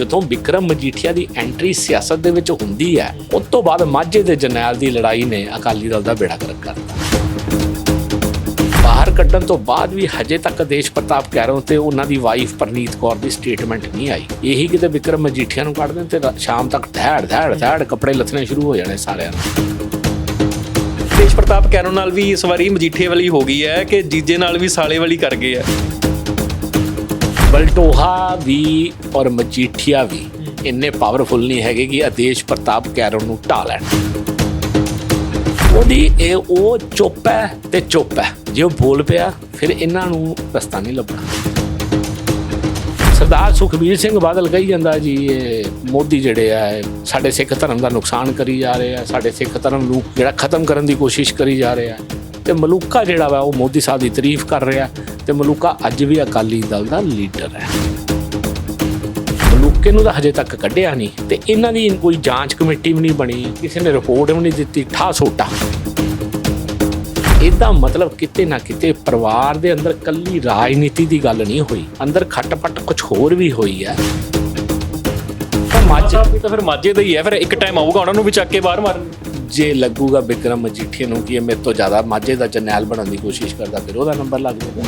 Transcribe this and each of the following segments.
ਜਦੋਂ ਵਿਕਰਮ ਮਜੀਠੀਆ ਦੀ ਐਂਟਰੀ ਸਿਆਸਤ ਦੇ ਵਿੱਚ ਹੁੰਦੀ ਹੈ, ਉਸ ਤੋਂ ਬਾਅਦ ਮਾਝੇ ਦੇ ਜਰਨੈਲ ਦੀ ਲੜਾਈ ਨੇ ਅਕਾਲੀ ਦਲ ਦਾ ਬੇੜਾ ਗਰਕ ਕਰਤਾ ਬਾਹਰ ਕੱਢਣ ਤੋਂ ਬਾਅਦ ਵੀ ਹਜੇ ਤੱਕ ਦੇਸ਼ ਪ੍ਰਤਾਪ ਕੈਰੋਂ ਤੇ ਉਹਨਾਂ ਦੀ ਵਾਈਫ ਪਰਨੀਤ ਕੌਰ ਦੀ ਸਟੇਟਮੈਂਟ ਨਹੀਂ ਆਈ। ਇਹੀ ਕਿਤੇ ਵਿਕਰਮ ਮਜੀਠੀਆ ਨੂੰ ਕੱਢ ਦੇਣ ਤੇ ਸ਼ਾਮ ਤੱਕ ਧੈੜ ਧੈੜ ਧੈੜ ਕੱਪੜੇ ਲੱਥਣੇ ਸ਼ੁਰੂ ਹੋ ਜਾਣੇ ਸਾਰਿਆਂ ਨੂੰ। ਦੇਸ਼ ਪ੍ਰਤਾਪ ਕੈਰੋਂ ਨਾਲ ਵੀ ਇਸ ਵਾਰੀ ਮਜੀਠੇ ਵਾਲੀ ਹੋ ਗਈ ਹੈ ਕਿ ਜੀਜੇ ਨਾਲ ਵੀ ਸਾਲੇ ਵਾਲੀ ਕਰ ਗਏ ਹੈ। ਬਲਟੋਹਾ ਵੀ ਔਰ ਮਜੀਠੀਆ ਵੀ ਇੰਨੇ ਪਾਵਰਫੁਲ ਨਹੀਂ ਹੈਗੇ ਕਿ ਆਦੇਸ਼ ਪ੍ਰਤਾਪ ਕੈਰੋਂ ਨੂੰ ਢਾ ਲੈਣ। ਉਹਦੀ ਇਹ ਉਹ ਚੁੱਪ ਹੈ ਤੇ ਚੁੱਪ ਹੈ। ਜੇ ਉਹ ਬੋਲ ਪਿਆ ਫਿਰ ਇਹਨਾਂ ਨੂੰ ਰਸਤਾ ਨਹੀਂ ਲੱਭਣਾ। ਸਰਦਾਰ ਸੁਖਬੀਰ ਸਿੰਘ ਬਾਦਲ ਕਹੀ ਜਾਂਦਾ ਜੀ ਇਹ ਮੋਦੀ ਜਿਹੜੇ ਆ ਸਾਡੇ ਸਿੱਖ ਧਰਮ ਦਾ ਨੁਕਸਾਨ ਕਰੀ ਜਾ ਰਹੇ ਆ ਸਾਡੇ ਸਿੱਖ ਧਰਮ ਨੂੰ ਜਿਹੜਾ ਖਤਮ ਕਰਨ ਦੀ ਕੋਸ਼ਿਸ਼ ਕਰੀ ਜਾ ਰਹੇ ਆ। ਤੇ ਮਲੂਕਾ ਜਿਹੜਾ ਵਾ ਉਹ ਮੋਦੀ ਸਾਹਿਬ ਦੀ ਤਾਰੀਫ ਕਰ ਰਿਹਾ। ਤੇ ਮਲੂਕਾ ਅੱਜ ਵੀ ਅਕਾਲੀ ਦਲ ਦਾ ਲੀਡਰ ਹੈ। ਮਲੂਕੇ ਨੂੰ ਤਾਂ ਹਜੇ ਤੱਕ ਕੱਢਿਆ ਨਹੀਂ ਤੇ ਇਹਨਾਂ ਦੀ ਕੋਈ ਜਾਂਚ ਕਮੇਟੀ ਵੀ ਨਹੀਂ ਬਣੀ, ਕਿਸੇ ਨੇ ਰਿਪੋਰਟ ਵੀ ਨਹੀਂ ਦਿੱਤੀ ਠਾ ਸੋਟਾ। ਇਹਦਾ ਮਤਲਬ ਕਿਤੇ ਨਾ ਕਿਤੇ ਪਰਿਵਾਰ ਦੇ ਅੰਦਰ ਕੱਲੀ ਰਾਜਨੀਤੀ ਦੀ ਗੱਲ ਨਹੀਂ ਹੋਈ, ਅੰਦਰ ਖੱਟਪੱਟ ਕੁਝ ਹੋਰ ਵੀ ਹੋਈ ਹੈ। ਤਾਂ ਤਾਂ ਫਿਰ ਮਾਝੇ ਦਾ ਹੀ ਹੈ, ਫਿਰ ਇੱਕ ਟਾਈਮ ਆਊਗਾ, ਉਹਨਾਂ ਨੂੰ ਵੀ ਚੱਕ ਕੇ ਬਾਹਰ ਮਾਰਨ। ਜੇ ਲੱਗੂਗਾ ਵਿਕਰਮ ਮਜੀਠੀਆ ਨੂੰ ਕਿ ਇਹ ਮੇਰੇ ਤੋਂ ਜ਼ਿਆਦਾ ਮਾਝੇ ਦਾ ਜਰਨੈਲ ਬਣਨ ਦੀ ਕੋਸ਼ਿਸ਼ ਕਰਦਾ, ਫਿਰ ਉਹਦਾ ਨੰਬਰ ਲੱਗ ਜਾਊਗਾ।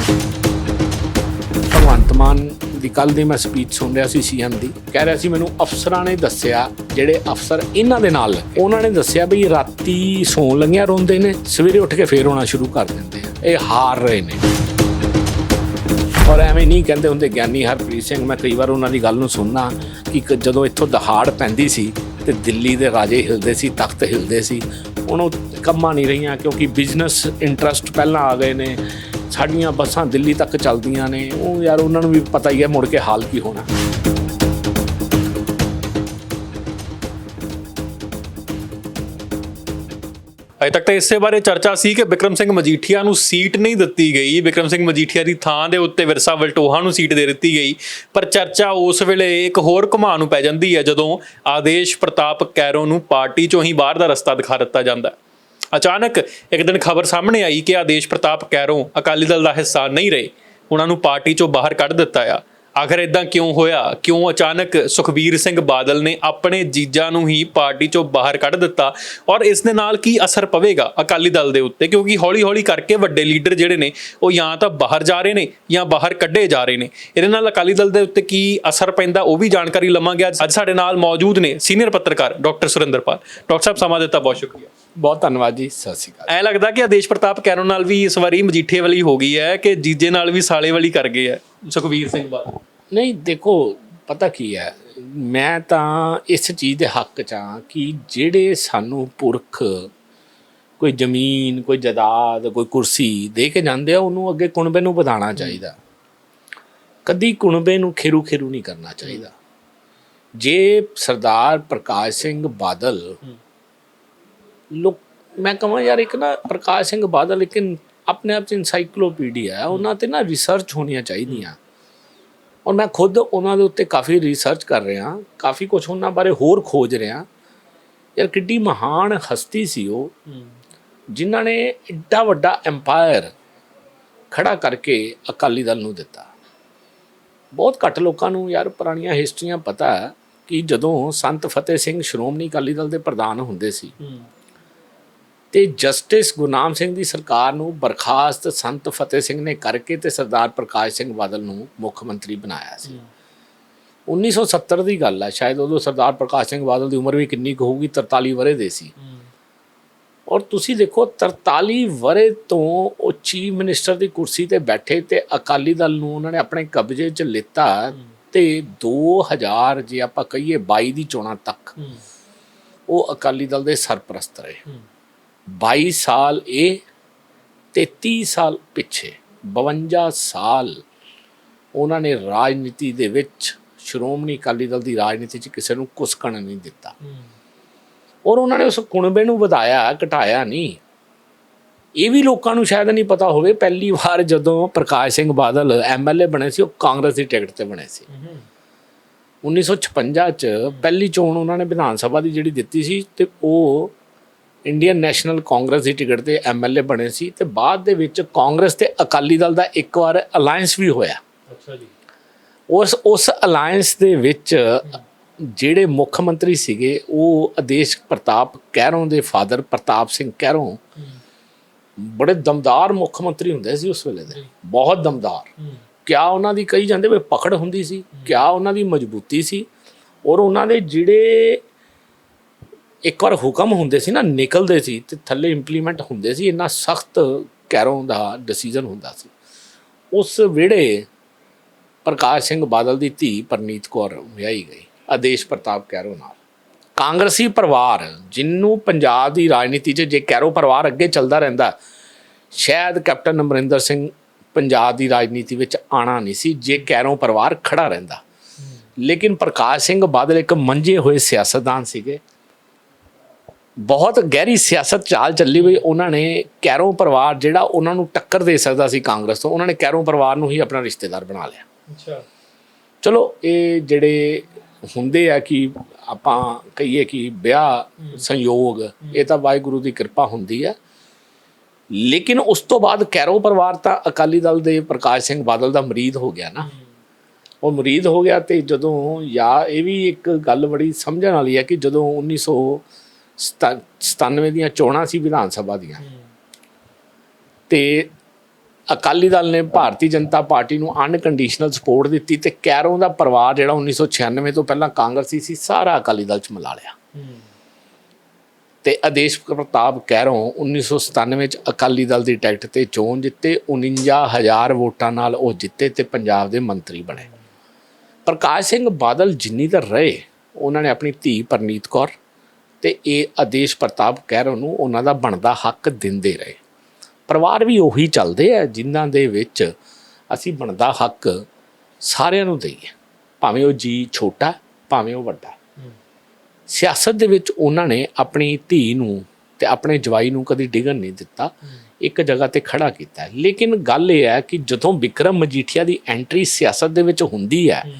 ਭਗਵੰਤ ਮਾਨ ਦੀ ਕੱਲ ਦੀ ਮੈਂ ਸਪੀਚ ਸੁਣ ਰਿਹਾ ਸੀ ਸੀਐਮ ਦੀ। ਕਹਿ ਰਿਹਾ ਸੀ ਮੈਨੂੰ ਅਫਸਰਾਂ ਨੇ ਦੱਸਿਆ, ਜਿਹੜੇ ਅਫਸਰ ਇਹਨਾਂ ਦੇ ਨਾਲ ਲੱਗੇ। ਉਹਨਾਂ ਨੇ ਦੱਸਿਆ ਵੀ ਰਾਤੀ ਸੌਣ ਲੱਗਿਆ, ਰੋਂਦੇ ਨੇ। ਸਵੇਰੇ ਉੱਠ ਕੇ ਫੇਰ ਹੋਣਾ ਸ਼ੁਰੂ ਕਰ ਦਿੰਦੇ ਆ। ਇਹ ਹਾਰ ਰਹੇ ਨੇ। ਔਰ ਐਵੇਂ ਨਹੀਂ ਕਹਿੰਦੇ ਹੁੰਦੇ ਗਿਆਨੀ ਹਰਪ੍ਰੀਤ ਸਿੰਘ। ਮੈਂ ਕਈ ਵਾਰ ਉਹਨਾਂ ਦੀ ਗੱਲ ਨੂੰ ਸੁਣਨਾ ਕਿ ਜਦੋਂ ਇੱਥੋਂ ਦਹਾੜ ਪੈਂਦੀ ਸੀ ਤੇ ਦਿੱਲੀ ਦੇ ਰਾਜੇ ਹਿਲਦੇ ਸੀ, ਤਖਤ ਹਿਲਦੇ ਸੀ। ਹੁਣ ਉਹ ਕੰਮਾਂ ਨਹੀਂ ਰਹੀਆਂ ਕਿਉਂਕਿ ਬਿਜ਼ਨਸ ਇੰਟਰਸਟ ਪਹਿਲਾਂ ਆ ਗਏ ਨੇ। ਸਾਡੀਆਂ ਬੱਸਾਂ ਦਿੱਲੀ ਤੱਕ ਚੱਲਦੀਆਂ ਨੇ। ਉਹ ਯਾਰ ਉਹਨਾਂ ਨੂੰ ਵੀ ਪਤਾ ਹੀ ਹੈ ਮੁੜ ਕੇ ਹਾਲ ਕੀ ਹੋਣਾ। ਅਜੇ ਤੱਕ ਤਾਂ ਇਸੇ ਬਾਰੇ ਚਰਚਾ ਸੀ ਕਿ ਵਿਕਰਮ ਸਿੰਘ ਮਜੀਠੀਆ ਨੂੰ ਸੀਟ ਨਹੀਂ ਦਿੱਤੀ ਗਈ। ਵਿਕਰਮ ਸਿੰਘ ਮਜੀਠੀਆ ਦੀ ਥਾਂ ਦੇ ਉੱਤੇ ਵਿਰਸਾ ਵਲਟੋਹਾ ਨੂੰ ਸੀਟ ਦੇ ਦਿੱਤੀ ਗਈ। ਪਰ ਚਰਚਾ ਉਸ ਵੇਲੇ ਇੱਕ ਹੋਰ ਘੁਮਾ ਨੂੰ ਪੈ ਜਾਂਦੀ ਹੈ, ਜਦੋਂ ਆਦੇਸ਼ ਪ੍ਰਤਾਪ ਕੈਰੋਂ ਨੂੰ ਪਾਰਟੀ ਚੋਂ ਹੀ ਬਾਹਰ ਦਾ ਰਸਤਾ ਦਿਖਾ ਦਿੱਤਾ ਜਾਂਦਾ ਹੈ। ਅਚਾਨਕ ਇੱਕ ਦਿਨ ਖਬਰ ਸਾਹਮਣੇ ਆਈ ਕਿ ਆਦੇਸ਼ ਪ੍ਰਤਾਪ ਕੈਰੋਂ ਅਕਾਲੀ ਦਲ ਦਾ ਹਿੱਸਾ ਨਹੀਂ ਰਹੇ। ਉਹਨਾਂ ਨੂੰ ਪਾਰਟੀ ਚੋਂ ਬਾਹਰ ਕੱਢ ਦਿੱਤਾ ਆ। ਆਖਰ ਇਦਾਂ ਕਿਉਂ ਹੋਇਆ? ਕਿਉਂ ਅਚਾਨਕ ਸੁਖਬੀਰ ਸਿੰਘ ਬਾਦਲ ਨੇ ਆਪਣੇ ਜੀਜਾ ਨੂੰ ਹੀ ਪਾਰਟੀ ਚੋਂ ਬਾਹਰ ਕੱਢ ਦਿੱਤਾ ਔਰ ਇਸ ਦੇ ਨਾਲ ਕੀ ਅਸਰ ਪਵੇਗਾ ਅਕਾਲੀ ਦਲ ਦੇ ਉੱਤੇ? ਕਿਉਂਕਿ ਹੌਲੀ-ਹੌਲੀ ਕਰਕੇ ਵੱਡੇ ਲੀਡਰ ਜਿਹੜੇ ਨੇ ਉਹ ਜਾਂ ਤਾਂ ਬਾਹਰ ਜਾ ਰਹੇ ਨੇ ਜਾਂ ਬਾਹਰ ਕੱਢੇ ਜਾ ਰਹੇ ਨੇ। ਇਹਦੇ ਨਾਲ ਅਕਾਲੀ ਦਲ ਦੇ ਉੱਤੇ ਕੀ ਅਸਰ ਪੈਂਦਾ ਉਹ ਵੀ ਜਾਣਕਾਰੀ ਲਵਾਂਗੇ। ਅੱਜ ਸਾਡੇ ਨਾਲ ਮੌਜੂਦ ਨੇ ਸੀਨੀਅਰ ਪੱਤਰਕਾਰ ਡਾਕਟਰ ਸੁਰਿੰਦਰਪਾਲ ਡਾਕਟਰ ਸਾਹਿਬ ਸਮਾਂ ਦਿੱਤਾ ਬਹੁਤ ਸ਼ੁਕਰੀਆ। ਬਹੁਤ ਧੰਨਵਾਦ ਜੀ ਸਤਿ ਸ਼੍ਰੀ ਅਕਾਲ। ਐ ਲੱਗਦਾ ਕਿ ਆਦੇਸ਼ ਪ੍ਰਤਾਪ ਕੈਰੋਂ ਨਾਲ ਵੀ ਇਸ ਵਾਰੀ ਮਜੀਠੇ ਵਾਲੀ ਹੋ ਗਈ ਹੈ ਕਿ ਜੀਜੇ ਨਾਲ ਵੀ ਸਾਲੇ ਵਾਲੀ ਕਰ ਗਏ ਹੈ। ਸੁਖਵੀਰ ਸਿੰਘ ਬਾਦਲ? ਨਹੀਂ ਦੇਖੋ ਪਤਾ ਕੀ ਹੈ? ਮੈਂ ਤਾਂ ਇਸ ਚੀਜ਼ ਦੇ ਹੱਕ ਚ ਹਾਂ ਕਿ ਜਿਹੜੇ ਸਾਨੂੰ ਪੁਰਖ ਕੋਈ ਜ਼ਮੀਨ ਕੋਈ ਜਾਇਦਾਦ ਕੋਈ ਕੁਰਸੀ ਦੇ ਕੇ ਜਾਂਦੇ ਆ ਉਹਨੂੰ ਅੱਗੇ ਕੁਣਬੇ ਨੂੰ ਵਧਾਉਣਾ ਚਾਹੀਦਾ। ਕਦੀ ਕੁਣਬੇ ਨੂੰ ਖੇਰੂ ਖੇਰੂ ਨਹੀਂ ਕਰਨਾ ਚਾਹੀਦਾ। ਜੇ ਸਰਦਾਰ ਪ੍ਰਕਾਸ਼ ਸਿੰਘ ਬਾਦਲ ਲੋਕ ਮੈਂ ਕਹਾਂ ਯਾਰ ਇੱਕ ਨਾ ਪ੍ਰਕਾਸ਼ ਸਿੰਘ ਬਾਦਲ ਲੇਕਿਨ ਆਪਣੇ ਆਪ ਚ ਇਨਸਾਈਕਲੋਪੀਡੀਆ ਹੈ, ਉਹਨਾਂ ਤੇ ਨਾ ਰਿਸਰਚ ਹੋਣੀਆਂ ਚਾਹੀਦੀਆਂ। ਔਰ ਮੈਂ ਖੁਦ ਉਹਨਾਂ ਦੇ ਉੱਤੇ ਕਾਫੀ ਰਿਸਰਚ ਕਰ ਰਿਹਾ, ਕਾਫੀ ਕੁਝ ਉਹਨਾਂ ਬਾਰੇ ਹੋਰ ਖੋਜ ਰਿਹਾ। ਯਾਰ ਕਿੱਡੀ ਮਹਾਨ ਹਸਤੀ ਸੀ ਉਹ। ਜਿਨ੍ਹਾਂ ਨੇ ਐਡਾ ਵੱਡਾ ਐਮਪਾਇਰ ਖੜਾ ਕਰਕੇ ਅਕਾਲੀ ਦਲ ਨੂੰ ਦਿੱਤਾ। ਬਹੁਤ ਘੱਟ ਲੋਕਾਂ ਨੂੰ ਯਾਰ ਪੁਰਾਣੀਆਂ ਹਿਸਟਰੀਆਂ ਪਤਾ ਕਿ ਜਦੋਂ ਸੰਤ ਫਤਿਹ ਸਿੰਘ ਸ਼੍ਰੋਮਣੀ ਅਕਾਲੀ ਦਲ ਦੇ ਪ੍ਰਧਾਨ ਹੁੰਦੇ ਸੀ ਤੇ ਜਸਟਿਸ ਗੁਰਨਾਮ ਸਿੰਘ ਦੀ ਸਰਕਾਰ ਨੂੰ ਬਰਖਾਸਤ ਸੰਤ ਫਤਿਹ ਸਿੰਘ ਨੇ ਕਰਕੇ ਤੇ ਸਰਦਾਰ ਪ੍ਰਕਾਸ਼ ਸਿੰਘ ਬਾਦਲ ਨੂੰ ਮੁੱਖ ਮੰਤਰੀ ਬਣਾਇਆ ਸੀ। 1970 ਦੀ ਗੱਲ ਹੈ ਸ਼ਾਇਦ ਉਦੋਂ ਸਰਦਾਰ ਪ੍ਰਕਾਸ਼ ਸਿੰਘ ਬਾਦਲ ਦੀ ਉਮਰ ਵੀ ਕਿੰਨੀ ਕੁ ਹੋਊਗੀ 43 ਵਰੇ ਦੇ ਸੀ। ਔਰ ਤੁਸੀਂ ਦੇਖੋ 43 ਵਰੇ ਤੋਂ ਉਹ ਚੀਫ ਮਿਨਿਸਟਰ ਦੀ ਕੁਰਸੀ ਤੇ ਬੈਠੇ ਤੇ ਅਕਾਲੀ ਦਲ ਨੂੰ ਉਹਨਾਂ ਨੇ ਆਪਣੇ ਕਬਜ਼ੇ 'ਚ ਲਿੱਤਾ ਤੇ 2000 ਜੇ ਆਪਾਂ ਕਹੀਏ 22 ਦੀ ਚੋਣਾਂ ਤੱਕ ਉਹ ਅਕਾਲੀ ਦਲ ਦੇ ਸਰਪ੍ਰਸਤ ਰਹੇ। 22 ਸਾਲ ਇਹ ਤੇ 30 ਸਾਲ ਪਿੱਛੇ 52 ਸਾਲ ਉਹਨਾਂ ਨੇ ਰਾਜਨੀਤੀ ਦੇ ਵਿੱਚ ਸ਼੍ਰੋਮਣੀ ਅਕਾਲੀ ਦਲ ਦੀ ਰਾਜਨੀਤੀ 'ਚ ਕਿਸੇ ਨੂੰ ਕੁਸਕਣ ਨਹੀਂ ਦਿੱਤਾ। ਔਰ ਉਹਨਾਂ ਨੇ ਉਸ ਕੁਣਬੇ ਨੂੰ ਵਧਾਇਆ ਘਟਾਇਆ ਨਹੀਂ। ਇਹ ਵੀ ਲੋਕਾਂ ਨੂੰ ਸ਼ਾਇਦ ਨਹੀਂ ਪਤਾ ਹੋਵੇ ਪਹਿਲੀ ਵਾਰ ਜਦੋਂ ਪ੍ਰਕਾਸ਼ ਸਿੰਘ ਬਾਦਲ ਐਮਐਲਏ ਬਣੇ ਸੀ ਉਹ ਕਾਂਗਰਸ ਦੀ ਟਿਕਟ ਤੇ ਬਣੇ ਸੀ। 1956 ਚ ਪਹਿਲੀ ਚੋਣ ਉਹਨਾਂ ਨੇ ਵਿਧਾਨ ਸਭਾ ਦੀ ਜਿਹੜੀ ਦਿੱਤੀ ਸੀ ਤੇ ਉਹ ਇੰਡੀਅਨ ਨੈਸ਼ਨਲ ਕਾਂਗਰਸ ਦੀ ਟਿਕਟ ਤੇ ਐਮਐਲਏ ਬਣੇ ਸੀ ਤੇ ਬਾਅਦ ਦੇ ਵਿੱਚ ਕਾਂਗਰਸ ਤੇ ਅਕਾਲੀ ਦਲ ਦਾ ਇੱਕ ਵਾਰ ਅਲਾਈਅੰਸ ਵੀ ਹੋਇਆ। ਅੱਛਾ ਜੀ। ਉਸ ਉਸ ਅਲਾਈਅੰਸ ਦੇ ਵਿੱਚ ਜਿਹੜੇ ਮੁੱਖ ਮੰਤਰੀ ਸੀਗੇ ਉਹ ਆਦੇਸ਼ ਪ੍ਰਤਾਪ ਕੈਰੋਂ ਦੇ ਫਾਦਰ ਪ੍ਰਤਾਪ ਸਿੰਘ ਕੈਰੋਂ ਬੜੇ ਦਮਦਾਰ ਮੁੱਖ ਮੰਤਰੀ ਹੁੰਦੇ ਸੀ ਉਸ ਵੇਲੇ ਦੇ। ਬਹੁਤ ਦਮਦਾਰ। ਕਿਆ ਉਹਨਾਂ ਦੀ ਕਹੀ ਜਾਂਦੇ ਵੀ ਪਕੜ ਹੁੰਦੀ ਸੀ ਕਿਆ ਉਹਨਾਂ ਦੀ ਮਜ਼ਬੂਤੀ ਸੀ ਔਰ ਉਹਨਾਂ ਦੇ ਜਿਹੜੇ ਇੱਕ ਵਾਰ ਹੁਕਮ ਹੁੰਦੇ ਸੀ ਨਾ ਨਿਕਲਦੇ ਸੀ ਤੇ ਥੱਲੇ ਇੰਪਲੀਮੈਂਟ ਹੁੰਦੇ ਸੀ ਇੰਨਾ ਸਖਤ ਕੈਰੋਂ ਦਾ ਡਿਸੀਜਨ ਹੁੰਦਾ ਸੀ। ਉਸ ਵੇੜੇ ਪ੍ਰਕਾਸ਼ ਸਿੰਘ ਬਾਦਲ ਦੀ ਧੀ ਪਰਨੀਤ ਕੌਰ ਵਿਆਹੀ ਗਈ ਆਦੇਸ਼ ਪ੍ਰਤਾਪ ਕੈਰੋਂ ਨਾਲ। ਕਾਂਗਰਸੀ ਪਰਿਵਾਰ ਜਿਹਨੂੰ ਪੰਜਾਬ ਦੀ ਰਾਜਨੀਤੀ 'ਚ ਜੇ ਕੈਰੋ ਪਰਿਵਾਰ ਅੱਗੇ ਚੱਲਦਾ ਰਹਿੰਦਾ ਸ਼ਾਇਦ ਕੈਪਟਨ ਅਮਰਿੰਦਰ ਸਿੰਘ ਪੰਜਾਬ ਦੀ ਰਾਜਨੀਤੀ ਵਿੱਚ ਆਣਾ ਨਹੀਂ ਸੀ ਜੇ ਕੈਰੋ ਪਰਿਵਾਰ ਖੜਾ ਰਹਿੰਦਾ। ਲੇਕਿਨ ਪ੍ਰਕਾਸ਼ ਸਿੰਘ ਬਾਦਲ ਇੱਕ ਮੰਝੇ ਹੋਏ ਸਿਆਸਤਦਾਨ ਸੀਗੇ। ਬਹੁਤ ਗਹਿਰੀ ਸਿਆਸਤ ਚਾਲ ਚੱਲੀ ਹੋਈ ਉਹਨਾਂ ਨੇ ਕੈਰੋ ਪਰਿਵਾਰ ਜਿਹੜਾ ਉਹਨਾਂ ਨੂੰ ਟੱਕਰ ਦੇ ਸਕਦਾ ਸੀ ਕਾਂਗਰਸ ਤੋਂ ਉਹਨਾਂ ਨੇ ਕੈਰੋ ਪਰਿਵਾਰ ਨੂੰ ਹੀ ਆਪਣਾ ਰਿਸ਼ਤੇਦਾਰ ਬਣਾ ਲਿਆ। ਅੱਛਾ। ਚਲੋ ਇਹ ਜਿਹੜੇ ਹੁੰਦੇ ਆ ਕਿ ਆਪਾਂ ਕਹੀਏ ਕਿ ਵਿਆਹ ਸੰਯੋਗ ਇਹ ਤਾਂ ਵਾਹਿਗੁਰੂ ਦੀ ਕਿਰਪਾ ਹੁੰਦੀ ਹੈ ਲੇਕਿਨ ਉਸ ਤੋਂ ਬਾਅਦ ਕੈਰੋ ਪਰਿਵਾਰ ਤਾਂ ਅਕਾਲੀ ਦਲ ਦੇ ਪ੍ਰਕਾਸ਼ ਸਿੰਘ ਬਾਦਲ ਦਾ ਮਰੀਦ ਹੋ ਗਿਆ ਨਾ। ਉਹ ਮਰੀਦ ਹੋ ਗਿਆ ਤੇ ਜਦੋਂ ਯਾ ਇਹ ਵੀ ਇੱਕ ਗੱਲ ਬੜੀ ਸਮਝਣ ਵਾਲੀ ਹੈ ਕਿ ਜਦੋਂ 1997 ਦੀਆਂ ਚੋਣਾਂ ਸੀ ਵਿਧਾਨ ਸਭਾ ਦੀਆਂ। ਤੇ ਅਕਾਲੀ ਦਲ ਨੇ ਭਾਰਤੀ ਜਨਤਾ ਪਾਰਟੀ ਨੂੰ ਅਨਕੰਡੀਸ਼ਨਲ ਸਪੋਰਟ ਦਿੱਤੀ ਤੇ ਕੈਰੋਂ ਦਾ ਪਰਿਵਾਰ ਜਿਹੜਾ 1996 ਤੋਂ ਪਹਿਲਾਂ ਕਾਂਗਰਸੀ ਸੀ, ਸਾਰਾ ਅਕਾਲੀ ਦਲ ਚ ਮਿਲਾ ਲਿਆ। ਤੇ ਆਦੇਸ਼ ਪ੍ਰਤਾਪ ਕੈਰੋਂ 1997 ਚ ਅਕਾਲੀ ਦਲ ਦੀ ਟਿਕਟ ਤੇ ਚੋਣ ਜਿੱਤੇ 49000 ਵੋਟਾਂ ਨਾਲ ਉਹ ਜਿੱਤੇ ਤੇ ਪੰਜਾਬ ਦੇ ਮੰਤਰੀ ਬਣੇ। ਪ੍ਰਕਾਸ਼ ਸਿੰਘ ਬਾਦਲ ਜਿੰਨੀ ਦਰ ਰਹੇ, ਉਹਨਾਂ ਨੇ ਆਪਣੀ ਧੀ ਪਰਨੀਤ ਕੌਰ ਤੇ ਇਹ ਆਦੇਸ਼ ਪ੍ਰਤਾਪ ਕੈਰੋਂ ਨੂੰ, ਉਹਨਾਂ ਦਾ ਬਣਦਾ ਹੱਕ ਦਿੰਦੇ ਰਹੇ। ਪਰਿਵਾਰ ਵੀ ਉਹੀ ਚੱਲਦੇ ਆ, ਜਿਨ੍ਹਾਂ ਦੇ ਵਿੱਚ ਅਸੀਂ ਬਣਦਾ ਹੱਕ ਸਾਰਿਆਂ ਨੂੰ ਦਈਏ। ਭਾਵੇਂ ਉਹ ਜੀ ਛੋਟਾ, ਭਾਵੇਂ ਉਹ ਵੱਡਾ। ਸਿਆਸਤ ਦੇ ਵਿੱਚ ਉਹਨਾਂ ਨੇ ਆਪਣੀ ਧੀ ਨੂੰ ਤੇ ਆਪਣੇ ਜਵਾਈ ਨੂੰ ਕਦੀ ਡਿਗਣ ਨਹੀਂ ਦਿੱਤਾ, ਇੱਕ ਜਗ੍ਹਾ ਤੇ ਖੜਾ ਕੀਤਾ। ਲੇਕਿਨ ਗੱਲ ਇਹ ਹੈ ਕਿ ਜਦੋਂ ਵਿਕਰਮ ਮਜੀਠੀਆ ਦੀ ਐਂਟਰੀ ਸਿਆਸਤ ਦੇ ਵਿੱਚ ਹੁੰਦੀ ਹੈ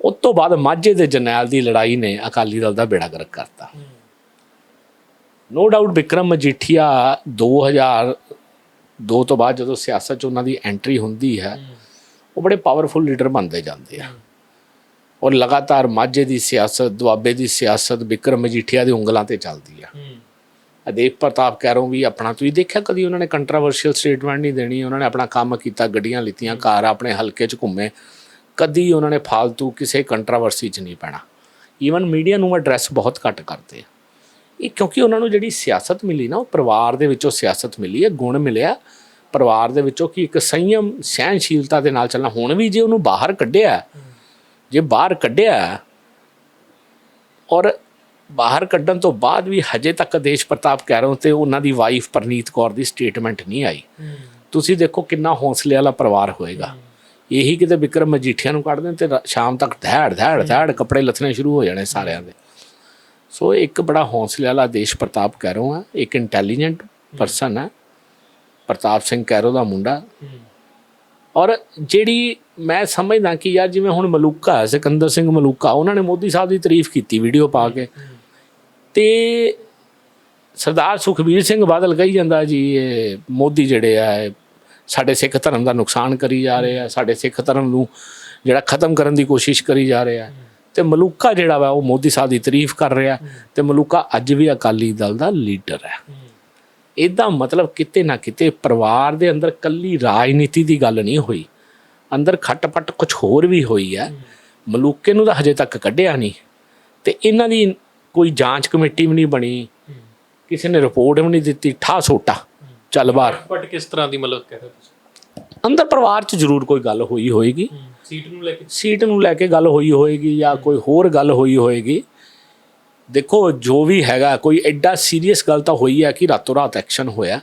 ਉਸ ਤੋਂ ਬਾਅਦ ਮਾਝੇ ਦੇ ਜਰਨੈਲ ਦੀ ਲੜਾਈ ਨੇ ਅਕਾਲੀ ਦਲ ਦਾ ਬੇੜਾ ਗਰਕ ਕਰਤਾ। ਨੋ ਡਾਊਟ ਵਿਕਰਮ ਮਜੀਠੀਆ 2002 ਤੋਂ ਬਾਅਦ ਜਦੋਂ ਸਿਆਸਤ 'ਚ ਉਹਨਾਂ ਦੀ ਐਂਟਰੀ ਹੁੰਦੀ ਹੈ, ਉਹ ਬੜੇ ਪਾਵਰਫੁਲ ਲੀਡਰ ਬਣਦੇ ਜਾਂਦੇ ਆ। ਔਰ ਲਗਾਤਾਰ ਮਾਝੇ ਦੀ ਸਿਆਸਤ, ਦੁਆਬੇ ਦੀ ਸਿਆਸਤ ਵਿਕਰਮ ਮਜੀਠੀਆ ਦੀ ਉਂਗਲਾਂ ਤੇ ਚੱਲਦੀ ਆ। ਅਦੇਵ ਪ੍ਰਤਾਪ ਕਹਿ ਕੈਰੋਂ ਵੀ ਆਪਣਾ, ਤੁਸੀਂ ਦੇਖਿਆ ਕਦੀ ਉਹਨਾਂ ਨੇ ਕੰਟਰੋਵਰਸ਼ੀਅਲ ਸਟੇਟਮੈਂਟ ਨਹੀਂ ਦੇਣੀ, ਉਹਨਾਂ ਨੇ ਆਪਣਾ ਕੰਮ ਕੀਤਾ, ਗੱਡੀਆਂ ਲਿੱਤੀਆਂ ਘਰ ਆਪਣੇ ਹਲਕੇ 'ਚ ਘੁੰਮੇ। ਕਦੀ ਉਹਨਾਂ ਨੇ ਫਾਲਤੂ ਕਿਸੇ ਕੰਟਰੋਵਰਸੀ 'ਚ ਨਹੀਂ ਪੈਣਾ। ਈਵਨ ਮੀਡੀਆ ਨੂੰ ਐਡਰੈਸ ਬਹੁਤ ਘੱਟ ਕਰਦੇ ਆ। ਇਹ ਕਿਉਂਕਿ ਉਹਨਾਂ ਨੂੰ ਜਿਹੜੀ ਸਿਆਸਤ ਮਿਲੀ ਨਾ ਉਹ ਪਰਿਵਾਰ ਦੇ ਵਿੱਚੋਂ ਸਿਆਸਤ ਮਿਲੀ ਹੈ ਗੁਣ ਮਿਲਿਆ। ਪਰਿਵਾਰ ਦੇ ਵਿੱਚੋਂ ਕਿ ਇੱਕ ਸੰਯਮ ਸਹਿਨਸ਼ੀਲਤਾ ਦੇ ਨਾਲ ਚੱਲਣਾ। ਹੁਣ ਵੀ ਜੇ ਉਹਨੂੰ ਬਾਹਰ ਕੱਢਿਆ ਜੇ ਬਾਹਰ ਕੱਢਿਆ ਔਰ ਬਾਹਰ ਕੱਢਣ ਤੋਂ ਬਾਅਦ ਵੀ ਹਜੇ ਤੱਕ ਦੇਸ਼ ਪ੍ਰਤਾਪ ਕੈਰੋਂ ਤੇ ਉਹਨਾਂ ਦੀ ਵਾਈਫ ਪਰਨੀਤ ਕੌਰ ਦੀ ਸਟੇਟਮੈਂਟ ਨਹੀਂ ਆਈ। ਤੁਸੀਂ ਦੇਖੋ ਕਿੰਨਾ ਹੌਸਲੇ ਵਾਲਾ ਪਰਿਵਾਰ ਹੋਏਗਾ। ਇਹੀ ਕਿਤੇ ਵਿਕਰਮ ਮਜੀਠੀਆ ਨੂੰ ਕੱਢ ਦੇਣ ਤੇ ਸ਼ਾਮ ਤੱਕ ਧੈੜ ਧੈੜ ਧੈੜ ਕੱਪੜੇ ਲੱਥਣੇ ਸ਼ੁਰੂ ਹੋ ਜਾਣੇ ਸਾਰਿਆਂ ਦੇ। ਸੋ ਇੱਕ ਬੜਾ ਹੌਸਲੇ ਵਾਲਾ ਦੇਸ਼ ਪ੍ਰਤਾਪ ਕੈਰੋਂ ਆ ਇੱਕ ਇੰਟੈਲੀਜੈਂਟ ਪਰਸਨ ਹੈ ਪ੍ਰਤਾਪ ਸਿੰਘ ਕੈਰੋਂ ਦਾ ਮੁੰਡਾ। ਔਰ ਜਿਹੜੀ ਮੈਂ ਸਮਝਦਾ ਕਿ ਯਾਰ ਜਿਵੇਂ ਹੁਣ ਮਲੂਕਾ ਸਿਕੰਦਰ ਸਿੰਘ ਮਲੂਕਾ ਉਹਨਾਂ ਨੇ ਮੋਦੀ ਸਾਹਿਬ ਦੀ ਤਾਰੀਫ ਕੀਤੀ ਵੀਡੀਓ ਪਾ ਕੇ। ਤੇ ਸਰਦਾਰ ਸੁਖਬੀਰ ਸਿੰਘ ਬਾਦਲ ਕਹੀ ਜਾਂਦਾ ਜੀ ਇਹ ਮੋਦੀ ਜਿਹੜੇ ਆ ਸਾਡੇ ਸਿੱਖ ਧਰਮ ਦਾ ਨੁਕਸਾਨ ਕਰੀ ਜਾ ਰਹੇ ਆ ਸਾਡੇ ਸਿੱਖ ਧਰਮ ਨੂੰ ਜਿਹੜਾ ਖਤਮ ਕਰਨ ਦੀ ਕੋਸ਼ਿਸ਼ ਕਰੀ ਜਾ ਰਹੇ ਆ। ਤੇ ਮਲੂਕਾ ਜਿਹੜਾ ਵਾ ਉਹ ਮੋਦੀ ਸਾਹਿਬ ਦੀ ਤਾਰੀਫ ਕਰ ਰਿਹਾ। ਤੇ ਮਲੂਕਾ ਅੱਜ ਵੀ ਅਕਾਲੀ ਦਲ ਦਾ ਲੀਡਰ ਹੈ। ਇਹਦਾ ਮਤਲਬ ਕਿਤੇ ਨਾ ਕਿਤੇ ਪਰਿਵਾਰ ਦੇ ਅੰਦਰ ਕੱਲੀ ਰਾਜਨੀਤੀ ਦੀ ਗੱਲ ਨਹੀਂ ਹੋਈ। ਅੰਦਰ ਖੱਟਪੱਟ ਕੁਝ ਹੋਰ ਵੀ ਹੋਈ ਹੈ। ਮਲੂਕੇ ਨੂੰ ਤਾਂ ਹਜੇ ਤੱਕ ਕੱਢਿਆ ਨਹੀਂ। ਤੇ ਇਹਨਾਂ ਦੀ ਕੋਈ ਜਾਂਚ ਕਮੇਟੀ ਵੀ ਨਹੀਂ ਬਣੀ। ਕਿਸੇ ਨੇ ਰਿਪੋਰਟ ਵੀ ਨਹੀਂ ਦਿੱਤੀ। ਠਾ ਸੋਟਾ। ਚੱਲ ਬਾਹਰ। ਬਟ ਕਿਸ ਤਰ੍ਹਾਂ ਦੀ ਮਤਲਬ ਕਹਿ ਰਹੇ ਤੁਸੀਂ? ਅੰਦਰ ਪਰਿਵਾਰ 'ਚ ਜ਼ਰੂਰ ਕੋਈ ਗੱਲ ਹੋਈ ਹੋਏਗੀ। ਸੀਟ ਨੂੰ ਲੈ ਕੇ? ਸੀਟ ਨੂੰ ਲੈ ਕੇ ਗੱਲ ਹੋਈ ਹੋਏਗੀ ਜਾਂ ਕੋਈ ਹੋਰ ਗੱਲ ਹੋਈ ਹੋਏਗੀ। ਦੇਖੋ ਜੋ ਵੀ ਹੈਗਾ ਕੋਈ ਐਡਾ ਸੀਰੀਅਸ ਗੱਲ ਤਾਂ ਹੋਈ ਹੈ ਕਿ ਰਾਤੋਂ ਰਾਤ ਐਕਸ਼ਨ ਹੋਇਆ।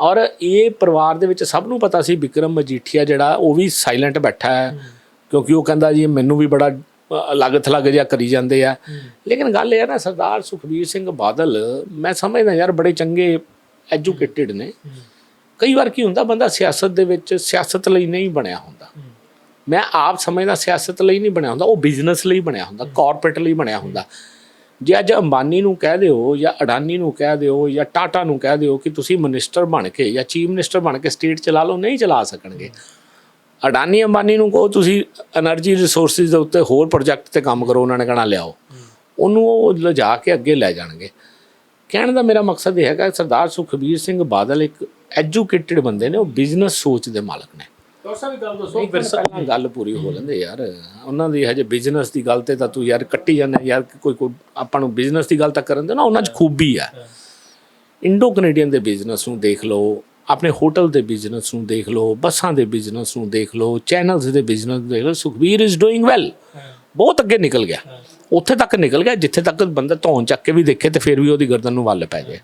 ਔਰ ਇਹ ਪਰਿਵਾਰ ਦੇ ਵਿੱਚ ਸਭ ਨੂੰ ਪਤਾ ਸੀ ਵਿਕਰਮ ਮਜੀਠੀਆ ਜਿਹੜਾ ਉਹ ਵੀ ਸਾਇਲੈਂਟ ਬੈਠਾ ਹੈ। ਕਿਉਂਕਿ ਉਹ ਕਹਿੰਦਾ ਜੀ ਮੈਨੂੰ ਵੀ ਬੜਾ ਅਲੱਗ ਥਲੱਗ ਜਿਹਾ ਕਰੀ ਜਾਂਦੇ ਆ। ਲੇਕਿਨ ਗੱਲ ਇਹ ਹੈ ਨਾ ਸਰਦਾਰ ਸੁਖਬੀਰ ਸਿੰਘ ਬਾਦਲ ਮੈਂ ਸਮਝਦਾ ਯਾਰ ਬੜੇ ਚੰਗੇ ਐਜੂਕੇਟਿਡ ਨੇ। ਕਈ ਵਾਰ ਕੀ ਹੁੰਦਾ ਬੰਦਾ ਸਿਆਸਤ ਦੇ ਵਿੱਚ ਸਿਆਸਤ ਲਈ ਨਹੀਂ ਬਣਿਆ ਹੁੰਦਾ। ਮੈਂ ਆਪ ਸਮਝਦਾ ਸਿਆਸਤ ਲਈ ਨਹੀਂ ਬਣਿਆ ਹੁੰਦਾ ਉਹ ਬਿਜ਼ਨਸ ਲਈ ਬਣਿਆ ਹੁੰਦਾ ਕਾਰਪੋਰੇਟ ਲਈ ਬਣਿਆ ਹੁੰਦਾ। ਜੇ ਅੱਜ ਅੰਬਾਨੀ ਨੂੰ ਕਹਿ ਦਿਓ ਜਾਂ ਅਡਾਨੀ ਨੂੰ ਕਹਿ ਦਿਓ ਜਾਂ ਟਾਟਾ ਨੂੰ ਕਹਿ ਦਿਓ ਕਿ ਤੁਸੀਂ ਮਿਨਿਸਟਰ ਬਣ ਕੇ ਜਾਂ ਚੀਫ ਮਿਨਿਸਟਰ ਬਣ ਕੇ ਸਟੇਟ ਚਲਾ ਲਓ ਨਹੀਂ ਚਲਾ ਸਕਣਗੇ। ਅਡਾਨੀ ਅੰਬਾਨੀ ਨੂੰ ਕਹੋ ਤੁਸੀਂ એનર્ਜੀ ਰਿਸੋਰਸਸ ਦੇ ਉੱਤੇ ਹੋਰ ਪ੍ਰੋਜੈਕਟ ਤੇ ਕੰਮ ਕਰੋ ਉਹਨਾਂ ਨੇ ਕਹਣਾ ਲਿਆਓ। ਉਹਨੂੰ ਉਹ ਲਿਜਾ ਕੇ ਅੱਗੇ ਲੈ ਜਾਣਗੇ। ਕਹਿਣ ਦਾ ਮੇਰਾ ਮਕਸਦ ਇਹ ਹੈਗਾ ਸਰਦਾਰ ਸੁਖਬੀਰ ਸਿੰਘ ਬਾਦਲ ਇੱਕ ਐਜੂਕੇਟਿਡ ਬੰਦੇ ਨੇ ਉਹ ਬਿਜ਼ਨਸ ਸੋਚ ਦੇ ਮਾਲਕ ਨੇ। ਗੱਲ ਦੱਸੋ ਪਹਿਲਾਂ ਗੱਲ ਪੂਰੀ ਹੋ ਲੈਂਦੇ ਯਾਰ। ਉਹਨਾਂ ਦੀ ਹਜੇ ਬਿਜ਼ਨਸ ਦੀ ਗੱਲ ਤੇ ਤਾਂ ਤੂੰ ਯਾਰ ਕੱਟੀ ਜਾਂਦਾ ਯਾਰ ਕੋਈ ਕੋਈ ਆਪਾਂ ਨੂੰ ਬਿਜ਼ਨਸ ਦੀ ਗੱਲ ਤਾਂ ਕਰਨ ਦੇ ਨਾ ਉਹਨਾਂ 'ਚ ਖੂਬੀ ਆ। ਇੰਡੋ ਕੈਨੇਡੀਅਨ ਦੇ ਬਿਜ਼ਨਸ ਨੂੰ ਦੇਖ ਲਓ ਆਪਣੇ ਹੋਟਲ ਦੇ ਬਿਜ਼ਨਸ ਨੂੰ ਦੇਖ ਲਓ ਬੱਸਾਂ ਦੇ ਬਿਜ਼ਨਸ ਨੂੰ ਦੇਖ ਲਓ ਚੈਨਲਸ ਦੇ ਬਿਜ਼ਨਸ ਨੂੰ ਦੇਖ ਲਓ ਸੁਖਬੀਰ ਇਜ਼ ਡੂਇੰਗ ਵੈਲ ਬਹੁਤ ਅੱਗੇ ਨਿਕਲ ਗਿਆ। ਉੱਥੇ ਤੱਕ ਨਿਕਲ ਗਿਆ ਜਿੱਥੇ ਤੱਕ ਬੰਦਾ ਧੌਣ ਚੱਕ ਕੇ ਵੀ ਦੇਖੇ ਤੇ ਫਿਰ ਵੀ ਉਹਦੀ ਗਰਦਨ ਨੂੰ ਵੱਲ ਪੈ ਜਾਏ।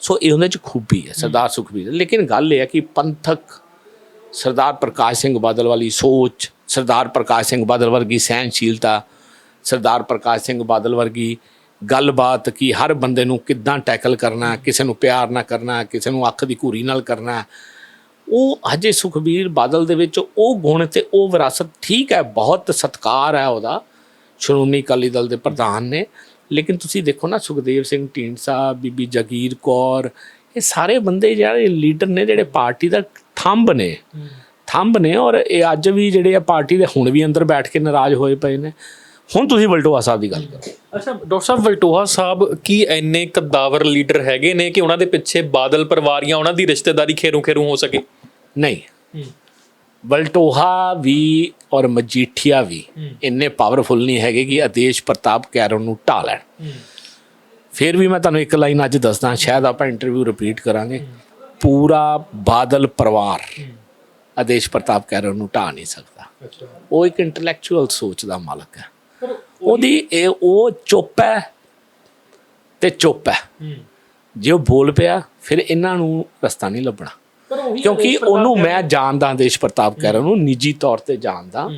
ਸੋ ਇਹ ਉਹਦੇ ਚ ਖੂਬੀ ਹੈ ਸਰਦਾਰ ਸੁਖਬੀਰ। ਲੇਕਿਨ ਗੱਲ ਇਹ ਹੈ ਕਿ ਪੰਥਕ ਸਰਦਾਰ ਪ੍ਰਕਾਸ਼ ਸਿੰਘ ਬਾਦਲ ਵਾਲੀ ਸੋਚ ਸਰਦਾਰ ਪ੍ਰਕਾਸ਼ ਸਿੰਘ ਬਾਦਲ ਵਰਗੀ ਸਹਿਨਸ਼ੀਲਤਾ ਸਰਦਾਰ ਪ੍ਰਕਾਸ਼ ਸਿੰਘ ਬਾਦਲ ਵਰਗੀ ਗੱਲਬਾਤ ਕਿ ਹਰ ਬੰਦੇ ਨੂੰ ਕਿੱਦਾਂ ਟੈਕਲ ਕਰਨਾ ਕਿਸੇ ਨੂੰ ਪਿਆਰ ਨਾਲ ਕਰਨਾ ਕਿਸੇ ਨੂੰ ਅੱਖ ਦੀ ਘੂਰੀ ਨਾਲ ਕਰਨਾ ਉਹ ਹਜੇ ਸੁਖਬੀਰ ਬਾਦਲ ਦੇ ਵਿੱਚ ਉਹ ਗੁਣ ਤੇ ਉਹ ਵਿਰਾਸਤ ਠੀਕ ਹੈ ਬਹੁਤ ਸਤਕਾਰ ਹੈ ਉਹਦਾ। ਸ਼੍ਰੋਮਣੀ ਅਕਾਲੀ ਦਲ ਦੇ ਪ੍ਰਧਾਨ ਨੇ। ਲੇਕਿਨ ਤੁਸੀਂ ਦੇਖੋ ਨਾ ਸੁਖਦੇਵ ਸਿੰਘ ਢੀਂਡਸਾ ਬੀਬੀ ਜਗੀਰ ਕੌਰ ਇਹ ਸਾਰੇ ਬੰਦੇ ਜਿਹੜੇ ਲੀਡਰ ਨੇ ਜਿਹੜੇ ਪਾਰਟੀ ਦਾ ਥੰਬ ਨੇ। ਥੰਬ ਨੇ ਔਰ ਇਹ ਅੱਜ ਵੀ ਜਿਹੜੇ ਆ ਪਾਰਟੀ ਦੇ ਹੁਣ ਵੀ ਅੰਦਰ ਬੈਠ ਕੇ ਨਾਰਾਜ਼ ਹੋਏ ਪਏ ਨੇ। ਹੁਣ ਤੁਸੀਂ ਵਲਟੋਆ ਸਾਹਿਬ ਦੀ ਗੱਲ ਕਰੋ। ਅੱਛਾ ਡਾਕਟਰ ਸਾਹਿਬ ਵਲਟੋਹਾ ਸਾਹਿਬ ਕੀ ਇੰਨੇ ਕਦਾਵਰ ਲੀਡਰ ਹੈਗੇ ਨੇ ਕਿ ਉਹਨਾਂ ਦੇ ਪਿੱਛੇ ਬਾਦਲ ਪਰਿਵਾਰ ਜਾਂ ਉਹਨਾਂ ਦੀ ਰਿਸ਼ਤੇਦਾਰੀ ਖੇਰੂ ਖੇਰੂ ਹੋ ਸਕੇ? ਨਹੀਂ। ਵਲਟੋਹਾ ਵੀ ਔਰ ਮਜੀਠੀਆ ਵੀ ਇੰਨੇ ਪਾਵਰਫੁਲ ਨਹੀਂ ਹੈਗੇ ਕਿ ਆਦੇਸ਼ ਪ੍ਰਤਾਪ ਕੈਰੋਂ ਨੂੰ ਢਾ ਲੈਣ। ਫਿਰ ਵੀ ਮੈਂ ਤੁਹਾਨੂੰ ਇੱਕ ਲਾਈਨ ਅੱਜ ਦੱਸਦਾ ਸ਼ਾਇਦ ਆਪਾਂ ਇੰਟਰਵਿਊ ਰਿਪੀਟ ਕਰਾਂਗੇ। ਪੂਰਾ ਬਾਦਲ ਪਰਿਵਾਰ ਆਦੇਸ਼ ਪ੍ਰਤਾਪ ਕੈਰੋਂ ਨੂੰ ਢਾ ਨਹੀਂ ਸਕਦਾ। ਉਹ ਇੱਕ ਇੰਟੈਲੈਕਚੁਅਲ ਸੋਚ ਦਾ ਮਾਲਕ ਹੈ। ਉਹਦੀ ਇਹ ਉਹ ਚੁੱਪ ਹੈ ਤੇ ਚੁੱਪ ਹੈ। ਜੇ ਉਹ ਬੋਲ ਪਿਆ ਫਿਰ ਇਹਨਾਂ ਨੂੰ ਰਸਤਾ ਨਹੀਂ ਲੱਭਣਾ। ਕਿਉਂਕਿ ਉਹਨੂੰ ਮੈਂ ਜਾਣਦਾ ਦੇਸ਼ ਪ੍ਰਤਾਪ ਕਹਿ ਰਿਹਾ ਉਹਨੂੰ ਨਿੱਜੀ ਤੌਰ ਤੇ ਜਾਣਦਾ।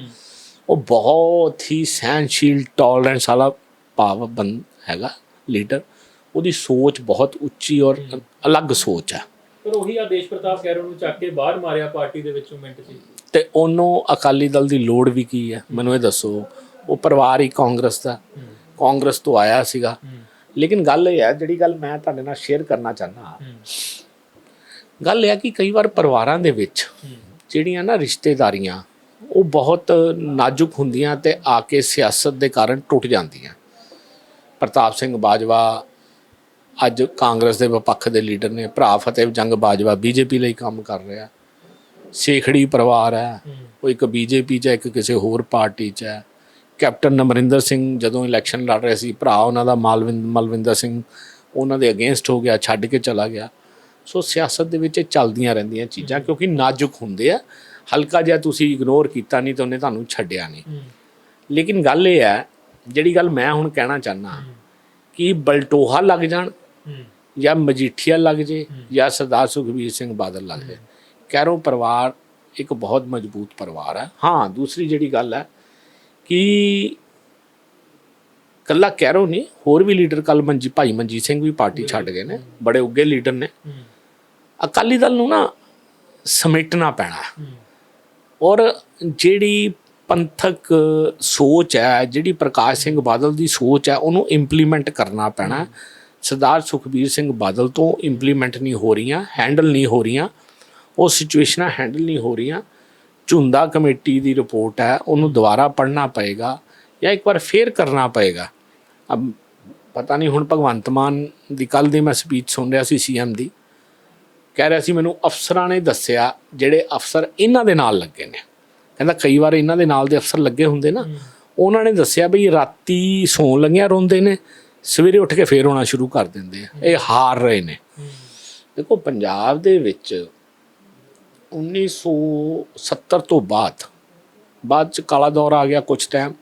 ਉਹ ਬਹੁਤ ਹੀ ਸਹਿਨਸ਼ੀਲ ਟੋਲਰੈਂਸ ਵਾਲਾ ਭਾਵ ਬੰਦ ਹੈਗਾ ਲੀਡਰ ਉਹਦੀ ਸੋਚ ਬਹੁਤ ਉੱਚੀ ਔਰ ਅਲੱਗ ਸੋਚ ਹੈ। ਪਰ ਉਹੀ ਆਦੇਸ਼ ਪ੍ਰਤਾਪ ਕੈਰੋਂ ਨੂੰ ਚੱਕ ਕੇ ਬਾਹਰ ਮਾਰਿਆ ਪਾਰਟੀ ਦੇ ਵਿੱਚੋਂ ਮਿੰਟ 'ਚ ਤੇ ਉਹਨੂੰ ਅਕਾਲੀ ਦਲ ਦੀ ਲੋੜ ਵੀ ਕੀ ਹੈ? ਮੈਨੂੰ ਇਹ ਦੱਸੋ ਉਹ ਪਰਿਵਾਰ ਹੀ ਕਾਂਗਰਸ ਦਾ। ਕਾਂਗਰਸ ਤੋਂ ਆਇਆ ਸੀਗਾ। ਲੇਕਿਨ ਗੱਲ ਇਹ ਹੈ ਜਿਹੜੀ ਗੱਲ ਮੈਂ ਤੁਹਾਡੇ ਨਾਲ ਸ਼ੇਅਰ ਕਰਨਾ ਚਾਹਨਾ ਗੱਲ ਇਹ ਹੈ ਕਿ ਕਈ ਵਾਰ ਪਰਿਵਾਰਾਂ ਦੇ ਵਿੱਚ ਜਿਹੜੀਆਂ ਨਾ ਰਿਸ਼ਤੇਦਾਰੀਆਂ, ਉਹ ਬਹੁਤ ਨਾਜ਼ੁਕ ਹੁੰਦੀਆਂ ਤੇ ਆ ਕੇ ਸਿਆਸਤ ਦੇ ਕਾਰਨ ਟੁੱਟ ਜਾਂਦੀਆਂ। ਪ੍ਰਤਾਪ ਸਿੰਘ ਬਾਜਵਾ ਅੱਜ ਕਾਂਗਰਸ ਦੇ ਵਿਪੱਖ ਦੇ ਲੀਡਰ ਨੇ, ਭਰਾ ਫਤਿਹ ਜੰਗ ਬਾਜਵਾ ਬੀਜੇਪੀ ਲਈ ਕੰਮ ਕਰ ਰਿਹਾ। ਸੇਖੜੀ ਪਰਿਵਾਰ ਹੈ, ਉਹ ਇੱਕ ਬੀਜੇਪੀ 'ਚ ਇੱਕ ਕਿਸੇ ਹੋਰ ਪਾਰਟੀ 'ਚ ਹੈ। ਕੈਪਟਨ ਅਮਰਿੰਦਰ ਸਿੰਘ ਜਦੋਂ ਇਲੈਕਸ਼ਨ ਲੜ ਰਹੇ ਸੀ, ਭਰਾ ਉਹਨਾਂ ਦਾ ਮਾਲਵਿੰਦ, ਮਲਵਿੰਦਰ ਸਿੰਘ, ਉਹਨਾਂ ਦੇ ਅਗੇਂਸਟ ਹੋ ਗਿਆ, ਛੱਡ ਕੇ ਚਲਾ ਗਿਆ। ਸੋ ਸਿਆਸਤ ਦੇ ਵਿੱਚ ਇਹ ਚੱਲਦੀਆਂ ਰਹਿੰਦੀਆਂ ਚੀਜ਼ਾਂ ਕਿਉਂਕਿ ਨਾਜ਼ੁਕ ਹੁੰਦੇ ਆ। ਹਲਕਾ ਜਿਹਾ ਤੁਸੀਂ ਇਗਨੋਰ ਕੀਤਾ ਨਹੀਂ ਤਾਂ ਉਹਨੇ ਤੁਹਾਨੂੰ ਛੱਡਿਆ ਨਹੀਂ। ਲੇਕਿਨ ਗੱਲ ਇਹ ਹੈ ਜਿਹੜੀ ਗੱਲ ਮੈਂ ਹੁਣ ਕਹਿਣਾ ਚਾਹਨਾ ਕਿ ਬਲਟੋਹਾ ਲੱਗ ਜਾਣ ਜਾਂ ਮਜੀਠੀਆ ਲੱਗ ਜੇ ਜਾਂ ਸਰਦਾਰ ਸੁਖਬੀਰ ਸਿੰਘ ਬਾਦਲ ਲੱਗ ਜੇ। ਕੈਰੋ ਪਰਿਵਾਰ ਇੱਕ ਬਹੁਤ ਮਜ਼ਬੂਤ ਪਰਿਵਾਰ ਹੈ। ਹਾਂ ਦੂਸਰੀ ਜਿਹੜੀ ਗੱਲ ਹੈ ਕਿ ਕੱਲਾ ਕੈਰੋ ਨਹੀਂ ਹੋਰ ਵੀ ਲੀਡਰ ਕੱਲ ਮੰਜੀ ਭਾਈ ਮਨਜੀਤ ਸਿੰਘ ਵੀ ਪਾਰਟੀ ਛੱਡ ਗਏ ਨੇ ਬੜੇ ਉੱਗੇ ਲੀਡਰ ਨੇ। ਅਕਾਲੀ ਦਲ ਨੂੰ ਨਾ ਸਮੇਟਣਾ ਪੈਣਾ। ਔਰ ਜਿਹੜੀ ਪੰਥਕ ਸੋਚ ਹੈ, ਜਿਹੜੀ ਪ੍ਰਕਾਸ਼ ਸਿੰਘ ਬਾਦਲ ਦੀ ਸੋਚ ਹੈ, ਉਹਨੂੰ ਇੰਪਲੀਮੈਂਟ ਕਰਨਾ ਪੈਣਾ। ਸਰਦਾਰ ਸੁਖਬੀਰ ਸਿੰਘ ਬਾਦਲ ਤੋਂ ਇੰਪਲੀਮੈਂਟ ਨਹੀਂ ਹੋ ਰਹੀਆਂ ਹੈਂਡਲ ਨਹੀਂ ਹੋ ਰਹੀਆਂ। ਉਹ ਸਿਚੁਏਸ਼ਨਾਂ ਹੈਂਡਲ ਨਹੀਂ ਹੋ ਰਹੀਆਂ। ਝੁੰਦਾ ਕਮੇਟੀ ਦੀ ਰਿਪੋਰਟ ਹੈ, ਉਹਨੂੰ ਦੁਬਾਰਾ ਪੜ੍ਹਨਾ ਪਏਗਾ ਜਾਂ ਇੱਕ ਵਾਰ ਫੇਰ ਕਰਨਾ ਪਏਗਾ। ਅਬ ਪਤਾ ਨਹੀਂ, ਹੁਣ ਭਗਵੰਤ ਮਾਨ ਦੀ ਕੱਲ ਦੀ ਮੈਂ ਸਪੀਚ ਸੁਣ ਰਿਹਾ ਸੀ ਸੀਐਮ ਦੀ। ਕਹਿ ਰਿਹਾ ਸੀ, ਮੈਨੂੰ ਅਫਸਰਾਂ ਨੇ ਦੱਸਿਆ ਜਿਹੜੇ ਅਫਸਰ ਇਹਨਾਂ ਦੇ ਨਾਲ ਲੱਗੇ ਨੇ। ਕਹਿੰਦਾ, ਕਈ ਵਾਰ ਇਹਨਾਂ ਦੇ ਨਾਲ ਦੇ ਅਫਸਰ ਲੱਗੇ ਹੁੰਦੇ ਨਾ, ਉਹਨਾਂ ਨੇ ਦੱਸਿਆ ਵੀ ਰਾਤੀ ਸੌਣ ਲੱਗਿਆ ਰੋਂਦੇ ਨੇ, ਸਵੇਰੇ ਉੱਠ ਕੇ ਫੇਰ ਹੋਣਾ ਸ਼ੁਰੂ ਕਰ ਦਿੰਦੇ ਆ, ਇਹ ਹਾਰ ਰਹੇ ਨੇ। ਦੇਖੋ, ਪੰਜਾਬ ਦੇ ਵਿੱਚ 1970 ਤੋਂ ਬਾਅਦ ਬਾਅਦ ਚ ਕਾਲਾ ਦੌਰ ਆ ਗਿਆ ਕੁਝ ਟਾਈਮ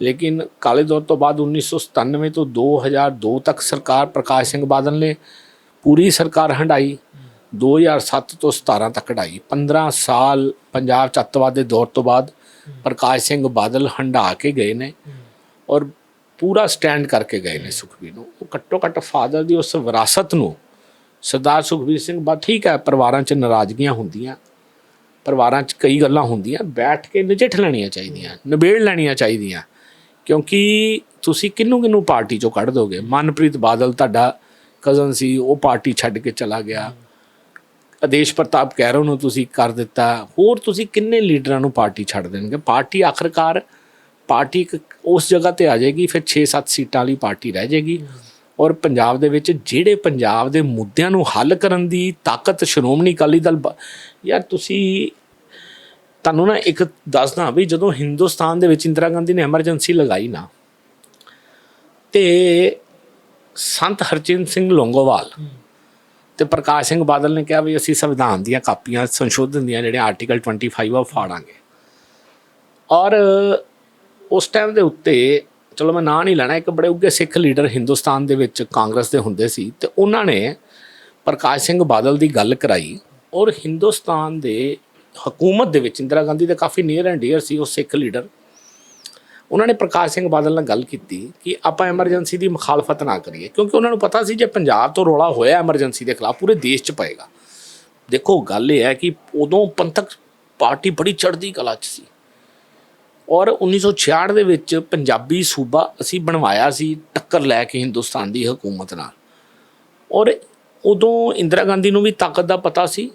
ਲੇਕਿਨ ਕਾਲੇ ਦੌਰ ਤੋਂ ਬਾਅਦ 1997 ਤੋਂ 2002 ਤੱਕ ਸਰਕਾਰ ਪ੍ਰਕਾਸ਼ ਸਿੰਘ ਬਾਦਲ ਨੇ ਪੂਰੀ ਸਰਕਾਰ ਹੰਡਾਈ 2007 ਤੋਂ 17 ਤੱਕ ਕਢਾਈ 15 ਸਾਲ ਪੰਜਾਬ ਚ ਅੱਤਵਾਦ ਦੇ ਦੌਰ ਤੋਂ ਬਾਅਦ ਪ੍ਰਕਾਸ਼ ਸਿੰਘ ਬਾਦਲ ਹੰਡਾ ਕੇ ਗਏ ਨੇ ਔਰ ਪੂਰਾ ਸਟੈਂਡ ਕਰਕੇ ਗਏ ਨੇ ਸੁਖਬੀਰ ਨੂੰ। ਉਹ ਘੱਟੋ ਘੱਟ ਫਾਦਰ ਦੀ ਉਸ ਵਿਰਾਸਤ ਨੂੰ ਸਰਦਾਰ ਸੁਖਬੀਰ ਸਿੰਘ ਬਾ, ਠੀਕ ਹੈ, ਪਰਿਵਾਰਾਂ 'ਚ ਨਾਰਾਜ਼ਗੀਆਂ ਹੁੰਦੀਆਂ, ਪਰਿਵਾਰਾਂ 'ਚ ਕਈ ਗੱਲਾਂ ਹੁੰਦੀਆਂ, ਬੈਠ ਕੇ ਨਜਿੱਠ ਲੈਣੀਆਂ ਚਾਹੀਦੀਆਂ, ਨਿਬੇੜ ਲੈਣੀਆਂ ਚਾਹੀਦੀਆਂ, ਕਿਉਂਕਿ ਤੁਸੀਂ ਕਿੰਨੂੰ ਕਿੰਨੂੰ ਪਾਰਟੀ 'ਚੋਂ ਕੱਢ ਦੋਗੇ? ਮਨਪ੍ਰੀਤ ਬਾਦਲ ਤੁਹਾਡਾ ਕਜ਼ਨ ਸੀ, ਉਹ ਪਾਰਟੀ ਛੱਡ ਕੇ ਚਲਾ ਗਿਆ। ਆਦੇਸ਼ ਪ੍ਰਤਾਪ ਕੈਰੋ ਨੂੰ ਤੁਸੀਂ ਕਰ ਦਿੱਤਾ। ਹੋਰ ਤੁਸੀਂ ਕਿੰਨੇ ਲੀਡਰਾਂ ਨੂੰ ਪਾਰਟੀ ਛੱਡ ਦੇਣਗੇ? ਪਾਰਟੀ ਆਖਰਕਾਰ, ਪਾਰਟੀ ਇੱਕ ਉਸ ਜਗ੍ਹਾ ਤੇ ਆ ਜਾਏਗੀ, ਫਿਰ 6-7 ਸੀਟਾਂ ਵਾਲੀ ਪਾਰਟੀ ਰਹਿ ਜਾਏਗੀ। ਔਰ ਪੰਜਾਬ ਦੇ ਵਿੱਚ ਜਿਹੜੇ ਪੰਜਾਬ ਦੇ ਮੁੱਦਿਆਂ ਨੂੰ ਹੱਲ ਕਰਨ ਦੀ ਤਾਕਤ ਸ਼੍ਰੋਮਣੀ ਅਕਾਲੀ ਦਲ ਯਾਰ ਤੁਸੀਂ, ਤੁਹਾਨੂੰ ਨਾ ਇੱਕ ਦੱਸਦਾ ਵੀ ਜਦੋਂ ਹਿੰਦੁਸਤਾਨ ਦੇ ਵਿੱਚ ਇੰਦਰਾ ਗਾਂਧੀ ਨੇ ਐਮਰਜੈਂਸੀ ਲਗਾਈ ਨਾ, ਤੇ ਸੰਤ ਹਰਚਿੰਦ ਸਿੰਘ ਲੋਂਗੋਵਾਲ ਤੇ ਪ੍ਰਕਾਸ਼ ਸਿੰਘ ਬਾਦਲ ਨੇ ਕਿਹਾ ਵੀ ਅਸੀਂ ਸੰਵਿਧਾਨ ਦੀਆਂ ਕਾਪੀਆਂ ਸੰਸ਼ੋਧਨ ਦੀਆਂ ਜਿਹੜੇ ਆਰਟੀਕਲ 25 ਆ ਫਾੜਾਂਗੇ। ਔਰ ਉਸ ਟਾਈਮ ਦੇ ਉੱਤੇ, ਚਲੋ ਮੈਂ ਨਾਂ ਨਹੀਂ ਲੈਣਾ, ਇੱਕ ਬੜੇ ਉੱਗੇ ਸਿੱਖ ਲੀਡਰ ਹਿੰਦੁਸਤਾਨ ਦੇ ਵਿੱਚ ਕਾਂਗਰਸ ਦੇ ਹੁੰਦੇ ਸੀ, ਤੇ ਉਹਨਾਂ ਨੇ ਪ੍ਰਕਾਸ਼ ਸਿੰਘ ਬਾਦਲ ਦੀ ਗੱਲ ਕਰਾਈ ਔਰ ਹਿੰਦੁਸਤਾਨ ਦੇ ਹਕੂਮਤ ਦੇ ਵਿੱਚ ਇੰਦਰਾ ਗਾਂਧੀ ਦੇ ਕਾਫੀ ਨੀਅਰ ਐਂਡ ਡੀਅਰ ਸੀ ਉਹ ਸਿੱਖ ਲੀਡਰ ਉਹਨਾਂ ਨੇ ਪ੍ਰਕਾਸ਼ ਸਿੰਘ ਬਾਦਲ ਨਾਲ ਗੱਲ ਕੀਤੀ ਕਿ ਆਪਾਂ ਐਮਰਜੈਂਸੀ ਦੀ ਮੁਖਾਲਫਤ ਨਾ ਕਰੀਏ, ਕਿਉਂਕਿ ਉਹਨਾਂ ਨੂੰ ਪਤਾ ਸੀ ਜੇ ਪੰਜਾਬ ਤੋਂ ਰੋਲਾ ਹੋਇਆ ਐਮਰਜੈਂਸੀ ਦੇ ਖਿਲਾਫ, ਪੂਰੇ ਦੇਸ਼ 'ਚ ਪਏਗਾ। ਦੇਖੋ, ਗੱਲ ਇਹ ਹੈ ਕਿ ਉਦੋਂ ਪੰਥਕ ਪਾਰਟੀ ਬੜੀ ਚੜ੍ਹਦੀ ਕਲਾ 'ਚ ਸੀ। ਔਰ 1966 ਦੇ ਵਿੱਚ ਪੰਜਾਬੀ ਸੂਬਾ ਅਸੀਂ ਬਣਵਾਇਆ ਸੀ ਟੱਕਰ ਲੈ ਕੇ ਹਿੰਦੁਸਤਾਨ ਦੀ ਹਕੂਮਤ ਨਾਲ। ਔਰ ਉਦੋਂ ਇੰਦਰਾ ਗਾਂਧੀ ਨੂੰ ਵੀ ਤਾਕਤ ਦਾ ਪਤਾ ਸੀ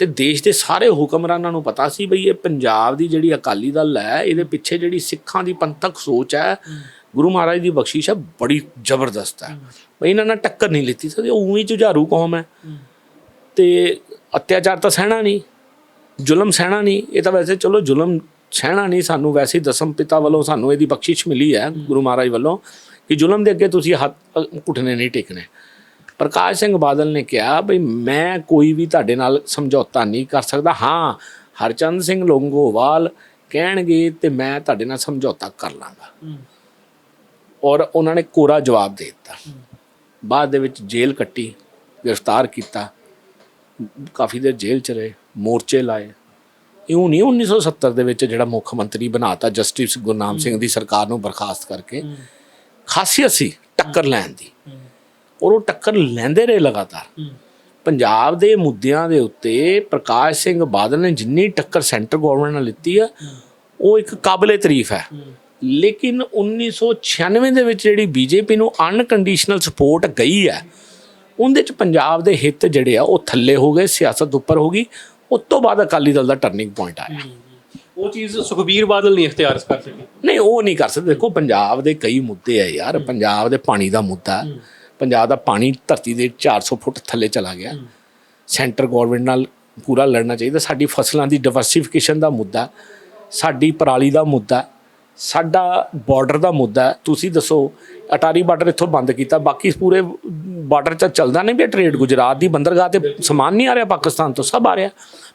ਤੇ ਦੇਸ਼ ਦੇ ਸਾਰੇ ਹੁਕਮਰਾਨਾਂ ਨੂੰ ਪਤਾ ਸੀ ਬਈ ਇਹ ਪੰਜਾਬ ਦੀ ਜਿਹੜੀ ਅਕਾਲੀ ਦਲ ਹੈ ਇਹਦੇ ਪਿੱਛੇ ਜਿਹੜੀ ਸਿੱਖਾਂ ਦੀ ਪੰਥਕ ਸੋਚ ਹੈ ਗੁਰੂ ਮਹਾਰਾਜ ਦੀ ਬਖਸ਼ਿਸ਼ ਹੈ ਬੜੀ ਜ਼ਬਰਦਸਤ ਹੈ। ਬਈ ਇਹਨਾਂ ਨਾਲ ਟੱਕਰ ਨਹੀਂ ਲਿੱਤੀ ਸਕਦੇ ਉਹ ਹੀ ਜੁਝਾਰੂ ਕੌਮ ਹੈ। ਤੇ ਅਤਿਆਚਾਰ ਤਾਂ ਸਹਿਣਾ ਨਹੀਂ ਜ਼ੁਲਮ ਸਹਿਣਾ ਨਹੀਂ ਇਹ ਤਾਂ ਵੈਸੇ ਚਲੋ ਜ਼ੁਲਮ ਸਹਿਣਾ ਨਹੀਂ ਸਾਨੂੰ ਵੈਸੇ ਦਸਮ ਪਿਤਾ ਵੱਲੋਂ ਸਾਨੂੰ ਇਹਦੀ ਬਖਸ਼ਿਸ਼ ਮਿਲੀ ਹੈ। ਗੁਰੂ ਮਹਾਰਾਜ ਵੱਲੋਂ ਕਿ ਜ਼ੁਲਮ ਦੇ ਅੱਗੇ ਤੁਸੀਂ ਹੱਥ ਅ, ਘੁੱਟਣੇ ਨਹੀਂ ਟੇਕਣੇ। ਪ੍ਰਕਾਸ਼ ਸਿੰਘ ਬਾਦਲ ਨੇ ਕਿਹਾ ਬਈ ਮੈਂ ਕੋਈ ਵੀ ਤੁਹਾਡੇ ਨਾਲ ਸਮਝੌਤਾ ਨਹੀਂ ਕਰ ਸਕਦਾ। ਹਾਂ ਹਰਚੰਦ ਸਿੰਘ ਲੋਂਗੋਵਾਲ ਕਹਿਣਗੇ ਤੇ ਮੈਂ ਤੁਹਾਡੇ ਨਾਲ ਸਮਝੌਤਾ ਕਰ ਲਾਂਗਾ। ਔਰ ਉਹਨਾਂ ਨੇ ਕੋਰਾ ਜਵਾਬ ਦੇ ਦਿੱਤਾ। ਬਾਅਦ ਦੇ ਵਿੱਚ ਜੇਲ੍ਹ ਕੱਟੀ ਗ੍ਰਿਫਤਾਰ ਕੀਤਾ। ਕਾਫੀ ਦੇਰ ਜੇਲ੍ਹ ਚ ਰਹੇ ਮੋਰਚੇ ਲਾਏ। ਇਉਂ ਨਹੀਂ 1970 ਦੇ ਵਿੱਚ ਜਿਹੜਾ ਮੁੱਖ ਮੰਤਰੀ ਬਣਾਤਾ ਜਸਟਿਸ ਗੁਰਨਾਮ ਸਿੰਘ ਦੀ ਸਰਕਾਰ ਨੂੰ ਬਰਖਾਸਤ ਕਰਕੇ ਖਾਸੀਅਤ ਸੀ ਟੱਕਰ ਲੈਣ ਦੀ। ਔਰ ਉਹ ਟੱਕਰ ਲੈਂਦੇ ਰਹੇ ਲਗਾਤਾਰ। ਪੰਜਾਬ ਦੇ ਮੁੱਦਿਆਂ ਦੇ ਉੱਤੇ ਪ੍ਰਕਾਸ਼ ਸਿੰਘ ਬਾਦਲ ਨੇ ਜਿੰਨੀ ਟੱਕਰ ਸੈਂਟਰ ਗਵਰਨਮੈਂਟ ਨਾਲ ਲਿੱਤੀ ਆ ਉਹ ਇੱਕ ਕਾਬਲੇ ਤਾਰੀਫ ਹੈ। ਲੇਕਿਨ 1996 ਦੇ ਵਿੱਚ ਜਿਹੜੀ ਬੀਜੇਪੀ ਨੂੰ ਅਨਕੰਡੀਸ਼ਨਲ ਸਪੋਰਟ ਗਈ ਹੈ ਉਹਦੇ ਚ ਪੰਜਾਬ ਦੇ ਹਿੱਤ ਜਿਹੜੇ ਆ ਉਹ ਥੱਲੇ ਹੋ ਗਏ ਸਿਆਸਤ ਉੱਪਰ ਹੋ ਗਈ। ਉਸ ਤੋਂ ਬਾਅਦ ਅਕਾਲੀ ਦਲ ਦਾ ਟਰਨਿੰਗ ਪੁਆਇੰਟ ਆਇਆ। ਉਹ ਚੀਜ਼ ਸੁਖਬੀਰ ਬਾਦਲ ਨਹੀਂ ਇਖਤਿਆਰ ਕਰ ਸਕੇ। ਨਹੀਂ ਉਹ ਨਹੀਂ ਕਰ ਸਕਦੇ। ਦੇਖੋ ਪੰਜਾਬ ਦੇ ਕਈ ਮੁੱਦੇ ਆ ਯਾਰ। ਪੰਜਾਬ ਦੇ ਪਾਣੀ ਦਾ ਮੁੱਦਾ। ਹੈ। ਪੰਜਾਬ ਦਾ ਪਾਣੀ ਧਰਤੀ ਦੇ 400 ਫੁੱਟ ਥੱਲੇ ਚਲਾ ਗਿਆ। ਸੈਂਟਰ ਗਵਰਨਮੈਂਟ ਨਾਲ ਪੂਰਾ ਲੜਨਾ ਚਾਹੀਦਾ। ਸਾਡੀ ਫਸਲਾਂ ਦੀ ਡਿਵਰਸਿਫਿਕੇਸ਼ਨ ਦਾ ਮੁੱਦਾ ਸਾਡੀ ਪਰਾਲੀ ਦਾ ਮੁੱਦਾ ਸਾਡਾ ਬਾਰਡਰ ਦਾ ਮੁੱਦਾ। ਤੁਸੀਂ ਦੱਸੋ ਅਟਾਰੀ ਬਾਰਡਰ ਇੱਥੋਂ ਬੰਦ ਕੀਤਾ ਬਾਕੀ ਪੂਰੇ ਬਾਰਡਰ 'ਚ ਚੱਲਦਾ ਨਹੀਂ ਪਿਆ ਟ੍ਰੇਡ ਗੁਜਰਾਤ ਦੀ ਬੰਦਰਗਾਹ ਤੇ ਸਮਾਨ ਨਹੀਂ ਆ ਰਿਹਾ ਪਾਕਿਸਤਾਨ ਤੋਂ ਸਭ ਆ ਰਿਹਾ।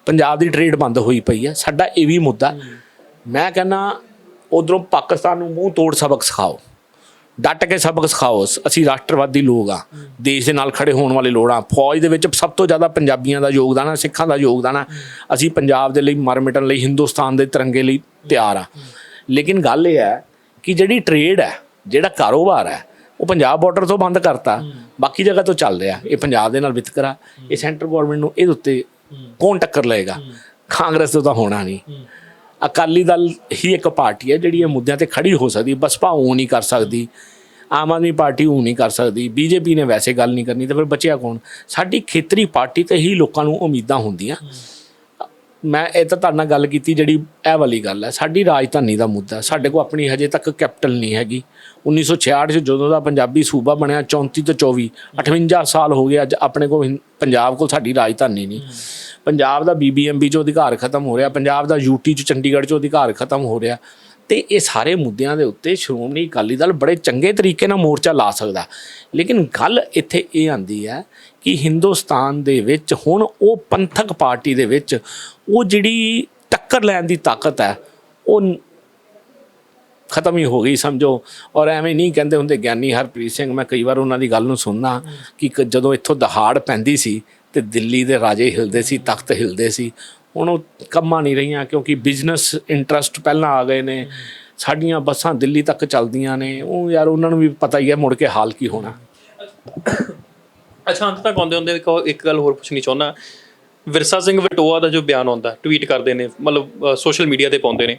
ਪੰਜਾਬ ਦੀ ਟ੍ਰੇਡ ਬੰਦ ਹੋਈ ਪਈ ਹੈ ਸਾਡਾ ਇਹ ਵੀ ਮੁੱਦਾ। ਮੈਂ ਕਹਿੰਦਾ ਉਧਰੋਂ ਪਾਕਿਸਤਾਨ ਨੂੰ ਮੂੰਹ ਤੋੜ ਸਬਕ ਸਿਖਾਓ। ਡਟ ਕੇ ਸਬਕ ਸਿਖਾਓ। ਅਸੀਂ ਰਾਸ਼ਟਰਵਾਦੀ ਲੋਕ ਆ। ਦੇਸ਼ ਦੇ ਨਾਲ ਖੜੇ ਹੋਣ ਵਾਲੇ ਆ। ਫੌਜ ਦੇ ਵਿੱਚ ਸਭ ਤੋਂ ਜ਼ਿਆਦਾ ਪੰਜਾਬੀਆਂ ਦਾ ਯੋਗਦਾਨ ਆ ਸਿੱਖਾਂ ਦਾ ਯੋਗਦਾਨ ਆ। ਅਸੀਂ ਪੰਜਾਬ ਦੇ ਲਈ ਮਰ ਮਿਟਣ ਲਈ ਹਿੰਦੁਸਤਾਨ ਦੇ ਤਿਰੰਗੇ ਲਈ ਤਿਆਰ ਆ। ਲੇਕਿਨ ਗੱਲ ਇਹ ਹੈ ਕਿ ਜਿਹੜੀ ਟ੍ਰੇਡ ਹੈ ਜਿਹੜਾ ਕਾਰੋਬਾਰ ਹੈ ਉਹ ਪੰਜਾਬ ਬਾਰਡਰ ਤੋਂ ਬੰਦ ਕਰਤਾ। ਬਾਕੀ ਜਗ੍ਹਾ ਤੋਂ ਚੱਲ ਰਿਹਾ। ਇਹ ਪੰਜਾਬ ਦੇ ਨਾਲ ਵਿਤਕਰਾ। ਇਹ ਸੈਂਟਰ ਗਵਰਨਮੈਂਟ ਨੂੰ ਇਹਦੇ ਉੱਤੇ ਕੌਣ ਟੱਕਰ ਲਏਗਾ? ਕਾਂਗਰਸ ਤੋਂ ਤਾਂ ਹੋਣਾ ਨਹੀਂ। ਅਕਾਲੀ ਦਲ ਹੀ ਇੱਕ ਪਾਰਟੀ ਹੈ ਜਿਹੜੀ ਇਹ ਮੁੱਦਿਆਂ ਤੇ ਖੜੀ ਹੋ ਸਕਦੀ ਬਸਪਾ ਉਹ ਨਹੀਂ ਕਰ ਸਕਦੀ, ਆਮ ਆਦਮੀ ਪਾਰਟੀ ਉਹ ਨਹੀਂ ਕਰ ਸਕਦੀ, ਬੀਜੇਪੀ ਨੇ ਵੈਸੇ ਗੱਲ ਨਹੀਂ ਕਰਨੀ ਤੇ ਫਿਰ ਬਚਿਆ ਕੌਣ? ਸਾਡੀ ਖੇਤਰੀ ਪਾਰਟੀ ਤੇ ਹੀ ਲੋਕਾਂ ਨੂੰ ਉਮੀਦਾਂ ਹੁੰਦੀਆਂ। ਮੈਂ ਇਹ ਤਾਂ ਤੁਹਾਡੇ ਨਾਲ ਗੱਲ ਕੀਤੀ ਜਿਹੜੀ ਇਹ ਵਾਲੀ ਗੱਲ ਹੈ। ਸਾਡੀ ਰਾਜਧਾਨੀ ਦਾ ਮੁੱਦਾ। ਸਾਡੇ ਕੋਲ ਆਪਣੀ ਹਜੇ ਤੱਕ ਕੈਪੀਟਲ ਨਹੀਂ ਹੈਗੀ। 1966 ਚ ਜਦੋਂ ਦਾ ਪੰਜਾਬੀ ਸੂਬਾ ਬਣਿਆ 34 ਤੋਂ 24 58 ਸਾਲ ਹੋ ਗਏ ਅੱਜ ਆਪਣੇ ਕੋਲ ਪੰਜਾਬ ਕੋਲ ਸਾਡੀ ਰਾਜਧਾਨੀ ਨਹੀਂ। ਪੰਜਾਬ ਦਾ ਬੀਬੀਐਮਬੀ ਚੋਂ ਅਧਿਕਾਰ ਖਤਮ ਹੋ ਰਿਹਾ ਪੰਜਾਬ ਦਾ ਯੂਟੀ ਚ ਚੰਡੀਗੜ੍ਹ ਚੋਂ ਅਧਿਕਾਰ ਖਤਮ ਹੋ ਰਿਹਾ। ਤੇ ਇਹ ਸਾਰੇ ਮੁੱਦਿਆਂ ਦੇ ਉੱਤੇ ਸ਼੍ਰੋਮਣੀ ਅਕਾਲੀ ਦਲ ਬੜੇ ਚੰਗੇ ਤਰੀਕੇ ਨਾਲ ਮੋਰਚਾ ਲਾ ਸਕਦਾ ਲੇਕਿਨ ਗੱਲ ਇੱਥੇ ਇਹ ਆਂਦੀ ਹੈ ਕਿ ਹਿੰਦੁਸਤਾਨ ਦੇ ਵਿੱਚ ਹੁਣ ਉਹ ਪੰਥਕ ਪਾਰਟੀ ਦੇ ਵਿੱਚ ਉਹ ਜਿਹੜੀ ਟੱਕਰ ਲੈਣ ਦੀ ਤਾਕਤ ਹੈ, ਉਹ ਖਤਮ ਹੀ ਹੋ ਗਈ, ਸਮਝੋ। ਔਰ ਐਵੇਂ ਨਹੀਂ ਕਹਿੰਦੇ ਹੁੰਦੇ ਗਿਆਨੀ ਹਰਪ੍ਰੀਤ ਸਿੰਘ, ਮੈਂ ਕਈ ਵਾਰ ਉਹਨਾਂ ਦੀ ਗੱਲ ਨੂੰ ਸੁਣਨਾ ਕਿ ਕ- ਜਦੋਂ ਇੱਥੋਂ ਦਹਾੜ ਪੈਂਦੀ ਸੀ ਤੇ ਦਿੱਲੀ ਦੇ ਰਾਜੇ ਹਿਲਦੇ ਸੀ, ਤਖਤ ਹਿਲਦੇ ਸੀ, ਹੁਣ ਉਹ ਕੰਮਾਂ ਨਹੀਂ ਰਹੀਆਂ ਕਿਉਂਕਿ ਬਿਜ਼ਨਸ ਇੰਟਰਸਟ ਪਹਿਲਾਂ ਆ ਗਏ ਨੇ, ਸਾਡੀਆਂ ਬੱਸਾਂ ਦਿੱਲੀ ਤੱਕ ਚੱਲਦੀਆਂ ਨੇ, ਉਹ ਯਾਰ ਉਹਨਾਂ ਨੂੰ ਵੀ ਪਤਾ ਹੀ ਹੈ ਮੁੜ ਕੇ ਹਾਲ ਕੀ ਹੋਣਾ। ਅੱਛਾ, ਅੰਤ ਤੱਕ ਆਉਂਦੇ ਹੁੰਦੇ ਇੱਕ ਗੱਲ ਹੋਰ ਪੁੱਛਣੀ ਚਾਹੁੰਦਾ। ਵਿਰਸਾ ਸਿੰਘ ਵਟੋਆ ਦਾ ਜੋ ਬਿਆਨ ਆਉਂਦਾ ਟਵੀਟ ਕਰਦੇ ਨੇ, ਮਤਲਬ ਸੋਸ਼ਲ ਮੀਡੀਆ ਤੇ ਪਾਉਂਦੇ ਨੇ।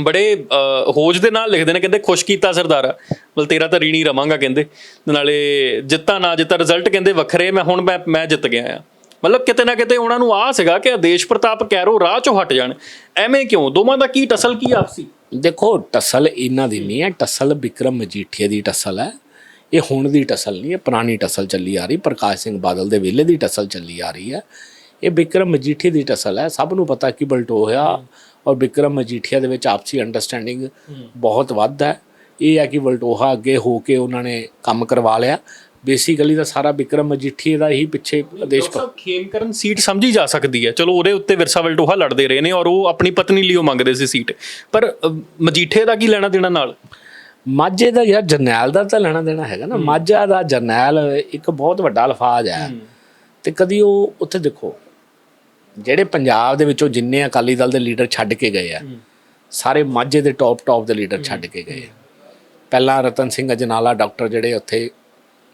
ਬੜੇ ਹੋਜ ਦੇ ਨਾਲ ਲਿਖਦੇ ਨੇ, ਕਹਿੰਦੇ, ਖੁਸ਼ ਕੀਤਾ ਸਰਦਾਰਾ। ਮਤਲਬ, ਤੇਰਾ ਤਾਂ ਰੀਣੀ ਰਵਾਂਗਾ, ਕਹਿੰਦੇ। ਨਾਲੇ, ਜਿੱਤਾ ਨਾ ਜਿੱਤਾ ਰਿਜ਼ਲਟ ਕਹਿੰਦੇ, ਵੱਖਰੇ, ਮੈਂ ਹੁਣ ਮੈਂ ਮੈਂ ਜਿੱਤ ਗਿਆ ਆ। ਮਤਲਬ, ਕਿਤੇ ਨਾ ਕਿਤੇ ਉਹਨਾਂ ਨੂੰ ਆ ਸੀਗਾ ਕਿ ਆਦੇਸ਼ ਪ੍ਰਤਾਪ ਕੈਰੋ ਰਾਹ ਚੋਂ ਹਟ ਜਾਣ। ਐਵੇਂ ਕਿਉਂ? ਦੋਵਾਂ ਦਾ ਕੀ ਟਸਲ, ਕੀ ਆਪਸੀ? ਦੇਖੋ, ਟਸਲ ਇਹਨਾਂ ਦੀ ਨਹੀਂ ਹੈ। ਟਸਲ ਵਿਕਰਮ ਮਜੀਠੀਆ ਦੀ ਟਸਲ ਹੈ। ਇਹ ਹੁਣ ਦੀ ਟਸਲ ਨਹੀਂ ਹੈ। ਪੁਰਾਣੀ ਟਸਲ ਚੱਲੀ ਆ ਰਹੀ। ਪ੍ਰਕਾਸ਼ ਸਿੰਘ ਬਾਦਲ ਦੇ ਵੇਲੇ ਦੀ ਟਸਲ ਚੱਲੀ ਆ ਰਹੀ ਹੈ। ਇਹ ਵਿਕਰਮ ਮਜੀਠੀਆ ਦੀ ਟਸਲ ਹੈ। ਸਭ ਨੂੰ ਪਤਾ ਕਿ ਬਲਟੋਇਆ ਔਰ ਵਿਕਰਮ ਮਜੀਠੀਆ ਦੇ ਵਿੱਚ ਆਪਸੀ ਅੰਡਰਸਟੈਂਡਿੰਗ ਬਹੁਤ ਵੱਧ ਹੈ। ਇਹ ਹੈ ਕਿ ਬਲਟੋਹਾ ਅੱਗੇ ਹੋ ਕੇ ਉਹਨਾਂ ਨੇ ਕੰਮ ਕਰਵਾ ਲਿਆ। ਬੇਸਿਕਲੀ ਤਾਂ ਸਾਰਾ ਵਿਕਰਮ ਮਜੀਠੀਆ ਦਾ ਹੀ ਪਿੱਛੇ ਆਦੇਸ਼ ਸਾਹਿਬ ਖੇਮਕਰਨ ਸੀਟ ਸਮਝੀ ਜਾ ਸਕਦੀ ਹੈ। ਚਲੋ ਉਹਦੇ ਉੱਤੇ ਵਿਰਸਾ ਵਲਟੋਹਾ ਲੜਦੇ ਰਹੇ ਨੇ ਔਰ ਉਹ ਆਪਣੀ ਪਤਨੀ ਲਈ ਉਹ ਮੰਗਦੇ ਸੀ ਸੀਟ। ਪਰ ਮਜੀਠੇ ਦਾ ਕੀ ਲੈਣਾ ਦੇਣਾ ਨਾਲ? ਮਾਝੇ ਦਾ ਯਾਰ ਜਰਨੈਲ ਦਾ ਤਾਂ ਲੈਣਾ ਦੇਣਾ ਹੈਗਾ ਨਾ। ਮਾਝਾ ਦਾ ਜਰਨੈਲ ਇੱਕ ਬਹੁਤ ਵੱਡਾ ਅਲਫਾਜ਼ ਹੈ। ਤੇ ਕਦੀ ਉਹ ਉੱਥੇ ਦੇਖੋ ਜਿਹੜੇ ਪੰਜਾਬ ਦੇ ਵਿੱਚੋਂ ਜਿੰਨੇ ਅਕਾਲੀ ਦਲ ਦੇ ਲੀਡਰ ਛੱਡ ਕੇ ਗਏ ਆ ਸਾਰੇ ਮਾਝੇ ਦੇ ਟੌਪ ਟੌਪ ਦੇ ਲੀਡਰ ਛੱਡ ਕੇ ਗਏ ਆ। ਪਹਿਲਾਂ ਰਤਨ ਸਿੰਘ ਅਜਨਾਲਾ ਡਾਕਟਰ ਜਿਹੜੇ ਉੱਥੇ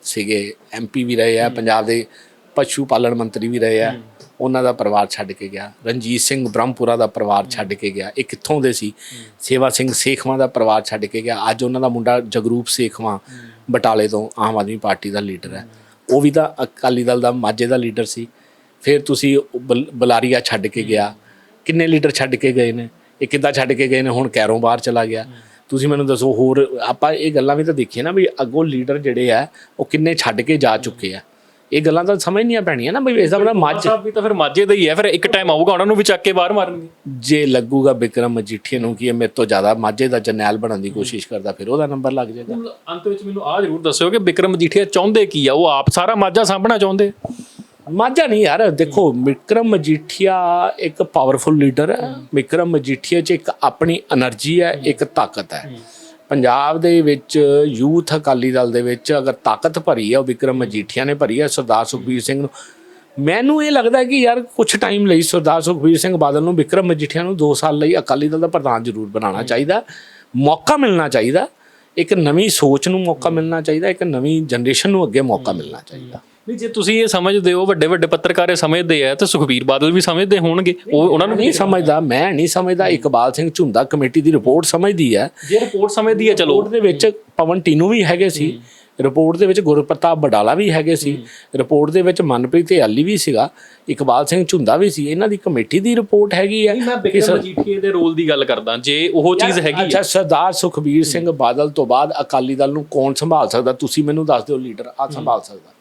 ਸੀਗੇ ਐਮਪੀ ਵੀ ਰਹੇ ਆ ਪੰਜਾਬ ਦੇ ਪਸ਼ੂ ਪਾਲਣ ਮੰਤਰੀ ਵੀ ਰਹੇ ਆ ਉਹਨਾਂ ਦਾ ਪਰਿਵਾਰ ਛੱਡ ਕੇ ਗਿਆ। ਰਣਜੀਤ ਸਿੰਘ ਬ੍ਰਹਮਪੁਰਾ ਦਾ ਪਰਿਵਾਰ ਛੱਡ ਕੇ ਗਿਆ। ਇਹ ਕਿੱਥੋਂ ਦੇ ਸੀ? ਸੇਵਾ ਸਿੰਘ ਸੇਖਵਾਂ ਦਾ ਪਰਿਵਾਰ ਛੱਡ ਕੇ ਗਿਆ। ਅੱਜ ਉਹਨਾਂ ਦਾ ਮੁੰਡਾ ਜਗਰੂਪ ਸੇਖਵਾਂ ਬਟਾਲੇ ਤੋਂ ਆਮ ਆਦਮੀ ਪਾਰਟੀ ਦਾ ਲੀਡਰ ਹੈ। ਉਹ ਵੀ ਤਾਂ ਅਕਾਲੀ ਦਲ ਦਾ ਮਾਝੇ ਦਾ ਲੀਡਰ ਸੀ। ਫਿਰ ਤੁਸੀਂ ਬਲ- ਬਲਾਰੀਆ ਛੱਡ ਕੇ ਗਿਆ। ਕਿੰਨੇ ਲੀਡਰ ਛੱਡ ਕੇ ਗਏ ਨੇ? ਇਹ ਕਿੱਦਾਂ ਛੱਡ ਕੇ ਗਏ ਨੇ? ਹੁਣ ਕੈਰੋਂ ਬਾਹਰ ਚਲਾ ਗਿਆ। ਤੁਸੀਂ ਮੈਨੂੰ ਦੱਸੋ ਹੋਰ ਆਪਾਂ ਇਹ ਗੱਲਾਂ ਵੀ ਤਾਂ ਦੇਖੀਏ ਨਾ ਵੀ ਅੱਗੋਂ ਲੀਡਰ ਜਿਹੜੇ ਆ ਉਹ ਕਿੰਨੇ ਛੱਡ ਕੇ ਜਾ ਚੁੱਕੇ ਆ। ਇਹ ਗੱਲਾਂ ਤਾਂ ਸਮਝਣੀਆਂ ਪੈਣੀਆਂ ਨਾ ਵੀ ਇਸ ਦਾ ਮੱਝ ਸਾਹਿਬ ਵੀ ਤਾਂ ਫਿਰ ਮਾਝੇ ਦਾ ਹੀ ਹੈ ਫਿਰ ਇੱਕ ਟਾਈਮ ਆਊਗਾ ਉਹਨਾਂ ਨੂੰ ਵੀ ਚੱਕ ਕੇ ਬਾਹਰ ਮਾਰਨਗੇ। ਜੇ ਲੱਗੂਗਾ ਵਿਕਰਮ ਮਜੀਠੀਆ ਨੂੰ ਕਿ ਇਹ ਮੇਰੇ ਤੋਂ ਜ਼ਿਆਦਾ ਮਾਝੇ ਦਾ ਜਰਨੈਲ ਬਣਨ ਦੀ ਕੋਸ਼ਿਸ਼ ਕਰਦਾ ਫਿਰ ਉਹਦਾ ਨੰਬਰ ਲੱਗ ਜਾਏਗਾ। ਅੰਤ ਵਿੱਚ ਮੈਨੂੰ ਆਹ ਜ਼ਰੂਰ ਦੱਸਿਓ ਕਿ ਵਿਕਰਮ ਮਜੀਠੀਆ ਚਾਹੁੰਦੇ ਕੀ ਆ? ਉਹ ਆਪ ਸਾਰਾ ਮਾਝਾ ਸਾਂਭਣਾ ਚਾਹੁੰਦੇ। ਮਾਝਾ ਨਹੀਂ ਯਾਰ ਦੇਖੋ ਵਿਕਰਮ ਮਜੀਠੀਆ ਇੱਕ ਪਾਵਰਫੁਲ ਲੀਡਰ ਹੈ। ਵਿਕਰਮ ਮਜੀਠੀਆ 'ਚ ਇੱਕ ਆਪਣੀ એનર્ਜੀ ਹੈ ਇੱਕ ਤਾਕਤ ਹੈ। ਪੰਜਾਬ ਦੇ ਵਿੱਚ ਯੂਥ ਅਕਾਲੀ ਦਲ ਦੇ ਵਿੱਚ ਅਗਰ ਤਾਕਤ ਭਰੀ ਹੈ ਉਹ ਵਿਕਰਮ ਮਜੀਠੀਆ ਨੇ ਭਰੀ ਹੈ ਸਰਦਾਰ ਸੁਖਬੀਰ ਸਿੰਘ ਨੂੰ। ਮੈਨੂੰ ਇਹ ਲੱਗਦਾ ਕਿ ਯਾਰ ਕੁਝ ਟਾਈਮ ਲਈ ਸਰਦਾਰ ਸੁਖਬੀਰ ਸਿੰਘ ਬਾਦਲ ਨੂੰ ਵਿਕਰਮ ਮਜੀਠੀਆ ਨੂੰ 2 ਸਾਲ ਲਈ ਅਕਾਲੀ ਦਲ ਦਾ ਪ੍ਰਧਾਨ ਜ਼ਰੂਰ ਬਣਾਉਣਾ ਚਾਹੀਦਾ। ਮੌਕਾ ਮਿਲਣਾ ਚਾਹੀਦਾ। ਇੱਕ ਨਵੀਂ ਸੋਚ ਨੂੰ ਮੌਕਾ ਮਿਲਣਾ ਚਾਹੀਦਾ ਇੱਕ ਨਵੀਂ ਜਨਰੇਸ਼ਨ ਨੂੰ ਅੱਗੇ ਮੌਕਾ ਮਿਲਣਾ ਚਾਹੀਦਾ। ਨਹੀਂ ਜੇ ਤੁਸੀਂ ਇਹ ਸਮਝਦੇ ਹੋ ਵੱਡੇ ਵੱਡੇ ਪੱਤਰਕਾਰ ਇਹ ਸਮਝਦੇ ਆ ਤਾਂ ਸੁਖਬੀਰ ਬਾਦਲ ਵੀ ਸਮਝਦੇ ਹੋਣਗੇ। ਉਹ ਉਹਨਾਂ ਨੂੰ ਨਹੀਂ ਸਮਝਦਾ ਮੈਂ ਨਹੀਂ ਸਮਝਦਾ ਇਕਬਾਲ ਸਿੰਘ ਝੁੰਦਾ ਕਮੇਟੀ ਦੀ ਰਿਪੋਰਟ ਸਮਝਦੀ ਹੈ ਜੇ ਰਿਪੋਰਟ ਸਮਝਦੀ ਹੈ ਚਲੋ। ਰਿਪੋਰਟ ਦੇ ਵਿੱਚ ਪਵਨ ਟੀਨੂ ਵੀ ਹੈਗੇ ਸੀ। ਰਿਪੋਰਟ ਦੇ ਵਿੱਚ ਗੁਰਪ੍ਰਤਾਪ ਬਡਾਲਾ ਵੀ ਹੈਗੇ ਸੀ। ਰਿਪੋਰਟ ਦੇ ਵਿੱਚ ਮਨਪ੍ਰੀਤ ਹੇਆਲੀ ਵੀ ਸੀਗਾ। ਇਕਬਾਲ ਸਿੰਘ ਝੁੰਦਾ ਵੀ ਸੀ। ਇਹਨਾਂ ਦੀ ਕਮੇਟੀ ਦੀ ਰਿਪੋਰਟ ਹੈਗੀ ਹੈ ਮੈਂ ਵਿਕਰਮ ਮਜੀਠੀਆ ਦੇ ਰੋਲ ਦੀ ਗੱਲ ਕਰਦਾ। ਜੇ ਉਹ ਚੀਜ਼ ਹੈਗੀ ਅੱਛਾ ਸਰਦਾਰ ਸੁਖਬੀਰ ਸਿੰਘ ਬਾਦਲ ਤੋਂ ਬਾਅਦ ਅਕਾਲੀ ਦਲ ਨੂੰ ਕੌਣ ਸੰਭਾਲ ਸਕਦਾ? ਤੁਸੀਂ ਮੈਨੂੰ ਦੱਸ ਦਿਓ ਲੀਡਰ ਆ ਸੰਭਾਲ ਸਕਦਾ।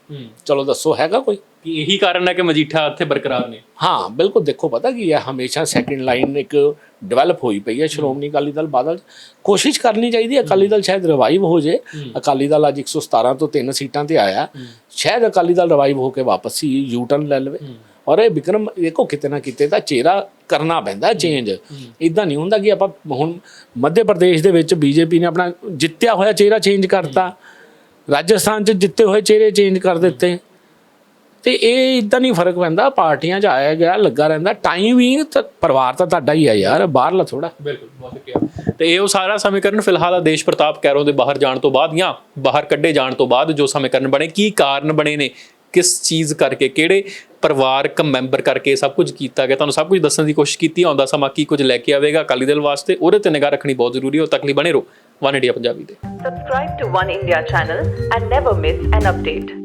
ਚਲੋ ਦੱਸੋ ਹੈਗਾ ਕੋਈ? ਕਿ ਇਹੀ ਕਾਰਨ ਹੈ ਕਿ ਮਜੀਠਾ ਇੱਥੇ ਬਰਕਰਾਰ ਨੇ? ਹਾਂ ਬਿਲਕੁਲ ਦੇਖੋ ਪਤਾ ਕੀ ਹੈ ਹਮੇਸ਼ਾ ਸੈਕੰਡ ਲਾਈਨ ਇੱਕ ਡਿਵੈਲਪ ਹੋਈ ਪਈ ਹੈ ਸ਼੍ਰੋਮਣੀ ਅਕਾਲੀ ਦਲ ਬਾਦਲ। ਕੋਸ਼ਿਸ਼ ਕਰਨੀ ਚਾਹੀਦੀ ਹੈ ਅਕਾਲੀ ਦਲ ਸ਼ਾਇਦ ਰਿਵਾਈਵ ਹੋ ਜੇ। ਅਕਾਲੀ ਦਲ ਅੱਜ 117 ਤੋਂ 3 ਸੀਟਾਂ ਤੇ ਆਇਆ। ਸ਼ਾਇਦ ਅਕਾਲੀ ਦਲ ਰਿਵਾਈਵ ਹੋ ਕੇ ਵਾਪਸ ਹੀ ਯੂ ਟਰਨ ਲੈ ਲਵੇ। ਔਰ ਇਹ ਵਿਕਰਮ ਦੇਖੋ ਕਿਤੇ ਨਾ ਕਿਤੇ ਤਾਂ ਚਿਹਰਾ ਕਰਨਾ ਪੈਂਦਾ ਚੇਂਜ ਇਦਾਂ ਨਹੀਂ ਹੁੰਦਾ ਕਿ ਆਪਾਂ ਹੁਣ ਮੱਧ ਪ੍ਰਦੇਸ਼ ਦੇ ਵਿੱਚ ਬੀਜੇਪੀ ਨੇ ਆਪਣਾ ਜਿੱਤਿਆ ਹੋਇਆ ਚਿਹਰਾ ਚੇਂਜ ਕਰਤਾ। ਰਾਜਸਥਾਨ 'ਚ ਜਿੱਤੇ ਹੋਏ ਚਿਹਰੇ ਚੇਂਜ ਕਰ ਦਿੱਤੇ। ਤੇ ਇਹ ਇਦਾਂ ਨਹੀਂ ਫ਼ਰਕ ਪੈਂਦਾ, ਪਾਰਟੀਆਂ 'ਚ ਆਇਆ ਗਿਆ, ਲੱਗਾ ਰਹਿੰਦਾ। ਟਾਈਮ ਤਾਂ ਪਰਿਵਾਰ ਤਾਂ ਤੁਹਾਡਾ ਹੀ ਆ ਯਾਰ, ਬਾਹਰਲਾ ਥੋੜਾ ਬਿਲਕੁਲ, ਬਹੁਤ ਸ਼ੁਕਰੀਆ ਤੇ ਇਹ ਉਹ ਸਾਰਾ ਸਮੀਕਰਨ ਫਿਲਹਾਲ ਆਦੇਸ਼ ਪ੍ਰਤਾਪ ਕੈਰੋਂ ਦੇ ਬਾਹਰ ਜਾਣ ਤੋਂ ਬਾਅਦ ਜਾਂ ਬਾਹਰ ਕੱਢੇ ਜਾਣ ਤੋਂ ਬਾਅਦ ਜੋ ਸਮੀਕਰਨ ਬਣੇ, ਕੀ ਕਾਰਨ ਬਣੇ ਨੇ, ਕਿਸ ਚੀਜ਼ ਕਰਕੇ, ਕਿਹੜੇ ਪਰਿਵਾਰਕ ਮੈਂਬਰ ਕਰਕੇ ਸਭ ਕੁਝ ਕੀਤਾ ਗਿਆ। ਤੁਹਾਨੂੰ ਸਭ ਕੁਝ ਦੱਸਣ ਦੀ ਕੋਸ਼ਿਸ਼ ਕੀਤੀ, ਆਉਂਦਾ ਸਮਾਂ ਕੀ ਕੁਝ ਲੈ ਕੇ ਆਵੇਗਾ ਅਕਾਲੀ ਦਲ ਵਾਸਤੇ, ਉਹਦੇ ਤੇ ਨਿਗਾਹ ਰੱਖਣੀ ਬਹੁਤ ਜ਼ਰੂਰੀ ਹੈ, ਉਹ ਤੱਕ ਲਈ ਬਣੇ ਰਹੋ। ਵਨ ਇੰਡੀਆ ਪੰਜਾਬੀ ਦੇ Subscribe to One India channel and never miss an update.